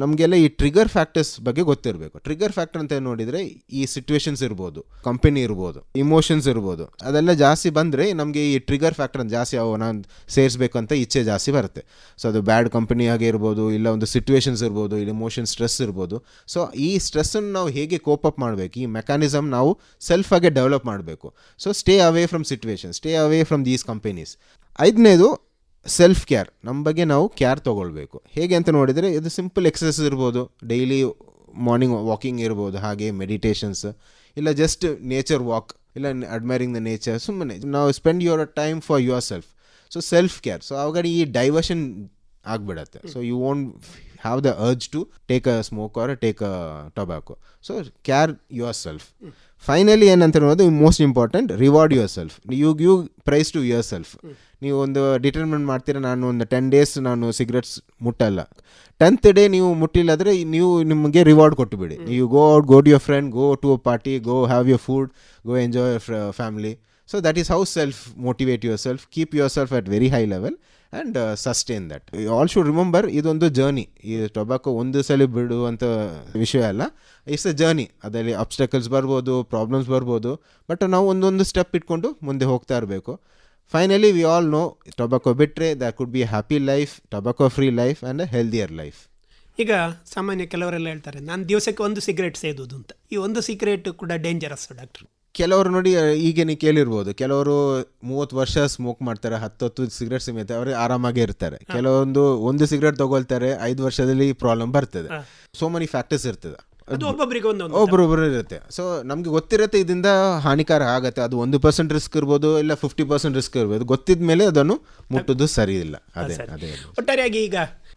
ನಮಗೆಲ್ಲ ಈ ಟ್ರಿಗರ್ ಫ್ಯಾಕ್ಟರ್ಸ್ ಬಗ್ಗೆ ಗೊತ್ತಿರಬೇಕು. ಟ್ರಿಗರ್ ಫ್ಯಾಕ್ಟರ್ ಅಂತ ನೋಡಿದರೆ, ಈ ಸಿಚುವೇಶನ್ಸ್ ಇರ್ಬೋದು ಕಂಪನಿ ಇರ್ಬೋದು ಇಮೋಷನ್ಸ್ ಇರ್ಬೋದು, ಅದೆಲ್ಲ ಜಾಸ್ತಿ ಬಂದರೆ ನಮಗೆ ಈ ಟ್ರಿಗರ್ ಫ್ಯಾಕ್ಟರ್ ಅಂತ ಜಾಸ್ತಿ ಅವು ನಾನು ಸೇರಿಸ್ಬೇಕಂತ ಇಚ್ಛೆ ಜಾಸ್ತಿ ಬರುತ್ತೆ. ಸೊ ಅದು ಬ್ಯಾಡ್ ಕಂಪನಿ ಆಗಿ ಇರ್ಬೋದು, ಇಲ್ಲ ಒಂದು ಸಿಚುವೇಶನ್ಸ್ ಇರ್ಬೋದು, ಇಲ್ಲ ಇಮೋಷನ್ ಸ್ಟ್ರೆಸ್ ಇರ್ಬೋದು. ಸೊ ಈ ಸ್ಟ್ರೆಸ್ಸನ್ನು ನಾವು ಹೇಗೆ ಕೋಪ್ ಅಪ್ ಮಾಡಬೇಕು? ಈ ಮೆಕ್ಯಾನಿಸಮ್ ನಾವು ಸೆಲ್ಫ್ ಆಗಿ ಡೆವಲಪ್ ಮಾಡಬೇಕು. So stay away from situation stay away from these companies ಐದನೇದು ಸೆಲ್ಫ್ ಕೇರ್ ನಮ್ಮ ಬಗ್ಗೆ ನಾವು ಕೇರ್ ತೊಗೊಳ್ಬೇಕು. ಹೇಗೆ ಅಂತ ನೋಡಿದರೆ, ಇದು ಸಿಂಪಲ್ ಎಕ್ಸಸೈಸ್ ಇರ್ಬೋದು ಡೈಲಿ ಮಾರ್ನಿಂಗ್ ವಾಕಿಂಗ್ ಇರ್ಬೋದು, ಹಾಗೆ ಮೆಡಿಟೇಷನ್ಸ್ ಇಲ್ಲ ಜಸ್ಟ್ ನೇಚರ್ ವಾಕ್ ಇಲ್ಲ ಅಡ್ಮೈರಿಂಗ್ ದ ನೇಚರ್ ಸುಮ್ಮನೆ ನಾವು spend your time for yourself so self care so ಅವಾಗ ಈ ಡೈವರ್ಷನ್ ಆಗ್ಬಿಡತ್ತೆ. So you won't have the urge to take a smoke or take a tobacco so care yourself finally ಏನಂತ ನೋಡೋದು most important reward yourself you give prize to yourself ನೀವು ಒಂದು determent ಮಾಡ್ತೀರಾ ನಾನು ಒಂದು ಟೆನ್ ಡೇಸ್ ನಾನು cigarettes ಮುಟ್ಟಲ್ಲ. Tenth day ನೀವು ಮುಟ್ಟಿಲ್ಲಾದ್ರೆ ನೀವು ನಿಮಗೆ ರಿವಾರ್ಡ್ ಕೊಟ್ಟುಬಿಡಿ. You go out go to your friend go to a party go have your food go enjoy family so that is how self motivate yourself keep yourself at very high level and sustain that all should remember ಇದೊಂದು journey ಈ tobacco ಒಂದು ಸಲ ಬಿಡುವಂಥ ವಿಷಯ ಅಲ್ಲ. It's a journey ಅದರಲ್ಲಿ obstacles ಬರ್ಬೋದು problems ಬರ್ಬೋದು. ಬಟ್ ನಾವು ಒಂದೊಂದು ಸ್ಟೆಪ್ ಇಟ್ಕೊಂಡು ಮುಂದೆ ಹೋಗ್ತಾ ಇರಬೇಕು. Finally we all no tobacco ಬಿಟ್ಟರೆ that could be happy life tobacco free life and healthier life ಈಗ ಸಾಮಾನ್ಯ ಕೆಲವರೆಲ್ಲ ಹೇಳ್ತಾರೆ, ನಾನು ದಿವಸಕ್ಕೆ ಒಂದು ಸಿಗರೇಟ್ ಸೇದೋದು ಅಂತ. ಈ ಒಂದು ಸಿಗರೇಟ್ ಕೂಡ ಡೇಂಜರಸ್ ಡಾಕ್ಟರ್. ಕೆಲವರು ನೋಡಿ ಈಗ ನೀವು ಕೇಳಿರ್ಬೋದು. ಕೆಲವರು ಮೂವತ್ತು ವರ್ಷ ಸ್ಮೋಕ್ ಮಾಡ್ತಾರೆ ಹತ್ತತ್ತು ಸಿಗರೆಟ್ ಸಮೇತ ಅವರು ಆರಾಮಾಗೇ ಇರ್ತಾರೆ. ಕೆಲವೊಂದು ಒಂದು ಸಿಗರೆಟ್ ತಗೊಳ್ತಾರೆ ಐದು ವರ್ಷದಲ್ಲಿ ಪ್ರಾಬ್ಲಮ್ ಬರ್ತದೆ. ಸೋ ಮೆನಿ ಫ್ಯಾಕ್ಟರ್ಸ್ ಇರ್ತದೆ. ಒಬ್ರೊಬ್ರು ಇರುತ್ತೆ. ಸೊ ನಮ್ಗೆ ಗೊತ್ತಿರುತ್ತೆ ಇದರಿಂದ ಹಾನಿಕಾರ ಆಗುತ್ತೆ. ಅದು ಒಂದು ಪರ್ಸೆಂಟ್ ರಿಸ್ಕ್ ಇರ್ಬೋದು ಇಲ್ಲ ಫಿಫ್ಟಿ ಪರ್ಸೆಂಟ್ ರಿಸ್ಕ್ ಇರ್ಬೋದು. ಗೊತ್ತಿದ ಮೇಲೆ ಅದನ್ನು ಮುಟ್ಟೋದು ಸರಿ ಇಲ್ಲ. ಅದೇ ಅದೇ ಒಟ್ಟಾರೆಯಾಗಿ ಈಗ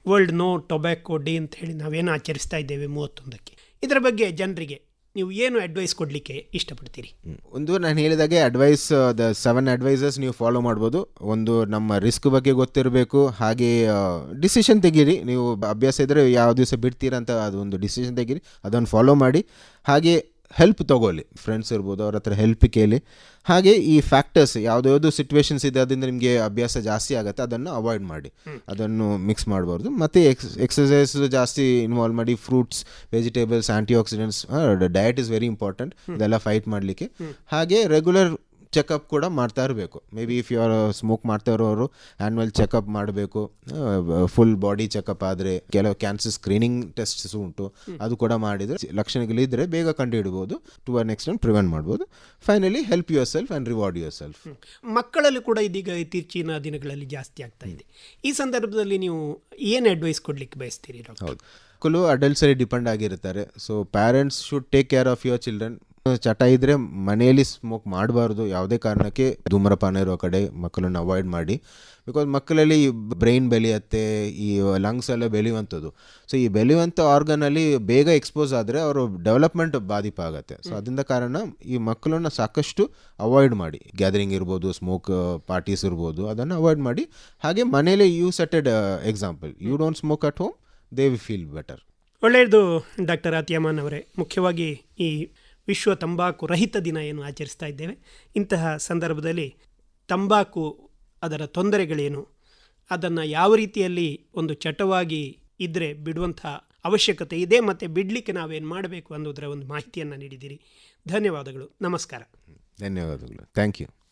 ವರ್ಲ್ಡ್ ನೋ ಟೊಬ್ಯಾಕೋ ಡೇ ಅಂತ ಹೇಳಿ ನಾವೇನು ಆಚರಿಸ್ತಾ ಇದ್ದೇವೆ ಮೂವತ್ತೊಂದಕ್ಕೆ? ಇದರ ಬಗ್ಗೆ ಜನರಿಗೆ ನೀವು ಏನು ಅಡ್ವೈಸ್ ಕೊಡಲಿಕ್ಕೆ ಇಷ್ಟಪಡ್ತೀರಿ? ಒಂದು ನಾನು ಹೇಳಿದಾಗೆ ಅಡ್ವೈಸ್ ದ ಸೆವೆನ್ ಅಡ್ವೈಸಸ್ ನೀವು ಫಾಲೋ ಮಾಡ್ಬೋದು. ಒಂದು ನಮ್ಮ ರಿಸ್ಕ್ ಬಗ್ಗೆ ಗೊತ್ತಿರಬೇಕು, ಹಾಗೆ ಡಿಸಿಷನ್ ತೆಗೀರಿ. ನೀವು ಅಭ್ಯಾಸ ಇದ್ದರೆ ಯಾವ ದಿವಸ ಬಿಡ್ತೀರಾ ಅಂತ ಅದು ಒಂದು ಡಿಸಿಷನ್ ತೆಗೀರಿ. ಅದನ್ನು ಫಾಲೋ ಮಾಡಿ. ಹಾಗೆ ಹೆಲ್ಪ್ ತೊಗೊಳ್ಳಿ. ಫ್ರೆಂಡ್ಸ್ ಇರ್ಬೋದು ಅವ್ರ ಹತ್ರ ಹೆಲ್ಪ್ ಕೇಳಿ. ಹಾಗೆ ಈ ಫ್ಯಾಕ್ಟರ್ಸ್ ಯಾವುದ್ಯಾವುದು ಸಿಚುವೇಶನ್ಸ್ ಇದೆ ಅದರಿಂದ ನಿಮಗೆ ಅಭ್ಯಾಸ ಜಾಸ್ತಿ ಆಗುತ್ತೆ ಅದನ್ನು ಅವಾಯ್ಡ್ ಮಾಡಿ. ಅದನ್ನು ಮಿಕ್ಸ್ ಮಾಡಬಾರ್ದು. ಮತ್ತು ಎಕ್ಸ್ ಎಕ್ಸಸೈಸ್ ಜಾಸ್ತಿ ಇನ್ವಾಲ್ವ್ ಮಾಡಿ fruits vegetables antioxidants diet is very important ಇದೆಲ್ಲ ಫೈಟ್ ಮಾಡಲಿಕ್ಕೆ. ಹಾಗೆ ರೆಗ್ಯುಲರ್ ಚೆಕಪ್ ಕೂಡ ಮಾಡ್ತಾ ಇರಬೇಕು. Maybe if you are smoke ಮಾಡ್ತಾ ಇರೋರು ಆ್ಯನ್ಯಲ್ ಚೆಕಪ್ ಮಾಡಬೇಕು. ಫುಲ್ ಬಾಡಿ ಚೆಕಪ್ ಆದರೆ ಕೆಲವು ಕ್ಯಾನ್ಸರ್ ಸ್ಕ್ರೀನಿಂಗ್ ಟೆಸ್ಟ್ಸ್ ಉಂಟು ಅದು ಕೂಡ ಮಾಡಿದರೆ ಲಕ್ಷಣಗಳಿದ್ದರೆ ಬೇಗ ಕಂಡುಹಿಡ್ಬೋದು ಟು ಅನ್ ಎಕ್ಸ್ಟೆಂಟ್ ಪ್ರಿವೆಂಟ್ ಮಾಡ್ಬೋದು. Finally help yourself and reward yourself ಮಕ್ಕಳಲ್ಲೂ ಕೂಡ ಇದೀಗ ಇತ್ತೀಚಿನ ದಿನಗಳಲ್ಲಿ ಜಾಸ್ತಿ ಆಗ್ತಾ ಇದೆ. ಈ ಸಂದರ್ಭದಲ್ಲಿ ನೀವು ಏನು ಅಡ್ವೈಸ್ ಕೊಡ್ಲಿಕ್ಕೆ ಬಯಸ್ತೀರಿ ಹೌದು. ಮಕ್ಕಳು ಅಡಲ್ಟ್ಸಲ್ಲಿ ಡಿಪೆಂಡ್ ಆಗಿರ್ತಾರೆ. So parents should take care of your children ಚಟ ಇದ್ದರೆ ಮನೆಯಲ್ಲಿ ಸ್ಮೋಕ್ ಮಾಡಬಾರ್ದು. ಯಾವುದೇ ಕಾರಣಕ್ಕೆ ಧೂಮ್ರಪಾನ ಇರೋ ಕಡೆ ಮಕ್ಕಳನ್ನು ಅವಾಯ್ಡ್ ಮಾಡಿ. ಬಿಕಾಸ್ ಮಕ್ಕಳಲ್ಲಿ ಬ್ರೈನ್ ಬೆಳೆಯುತ್ತೆ ಈ ಲಂಗ್ಸ್ ಎಲ್ಲ ಬೆಳೆಯುವಂಥದ್ದು. ಸೊ ಈ ಬೆಳೆಯುವಂಥ ಆರ್ಗನಲ್ಲಿ ಬೇಗ ಎಕ್ಸ್ಪೋಸ್ ಆದರೆ ಅವರು ಡೆವಲಪ್ಮೆಂಟ್ ಬಾಧಿಪ ಆಗುತ್ತೆ. ಸೊ ಅದರಿಂದ ಕಾರಣ ಈ ಮಕ್ಕಳನ್ನು ಸಾಕಷ್ಟು ಅವಾಯ್ಡ್ ಮಾಡಿ. ಗ್ಯಾದರಿಂಗ್ ಇರ್ಬೋದು ಸ್ಮೋಕ್ ಪಾರ್ಟೀಸ್ ಇರ್ಬೋದು ಅದನ್ನು ಅವಾಯ್ಡ್ ಮಾಡಿ. ಹಾಗೆ ಮನೇಲೆ you set it example you don't smoke at home they we feel better ಒಳ್ಳೆಯದು ಡಾಕ್ಟರ್ ಆತಿಯಮ್ಮನ್ ಅವರೇ. ಮುಖ್ಯವಾಗಿ ಈ ವಿಶ್ವ ತಂಬಾಕು ರಹಿತ ದಿನ ಏನು ಆಚರಿಸ್ತಾ ಇದ್ದೇವೆ. ಇಂತಹ ಸಂದರ್ಭದಲ್ಲಿ ತಂಬಾಕು ಅದರ ತೊಂದರೆಗಳೇನು? ಅದನ್ನು ಯಾವ ರೀತಿಯಲ್ಲಿ ಒಂದು ಚಟವಾಗಿ ಇದ್ದರೆ ಬಿಡುವಂಥ ಅವಶ್ಯಕತೆ ಇದೆ ಮತ್ತು ಬಿಡಲಿಕ್ಕೆ ನಾವೇನು ಮಾಡಬೇಕು ಅನ್ನೋದರ ಒಂದು ಮಾಹಿತಿಯನ್ನು ನೀಡಿದ್ದೀರಿ. ಧನ್ಯವಾದಗಳು. ನಮಸ್ಕಾರ. ಧನ್ಯವಾದಗಳು. Thank you.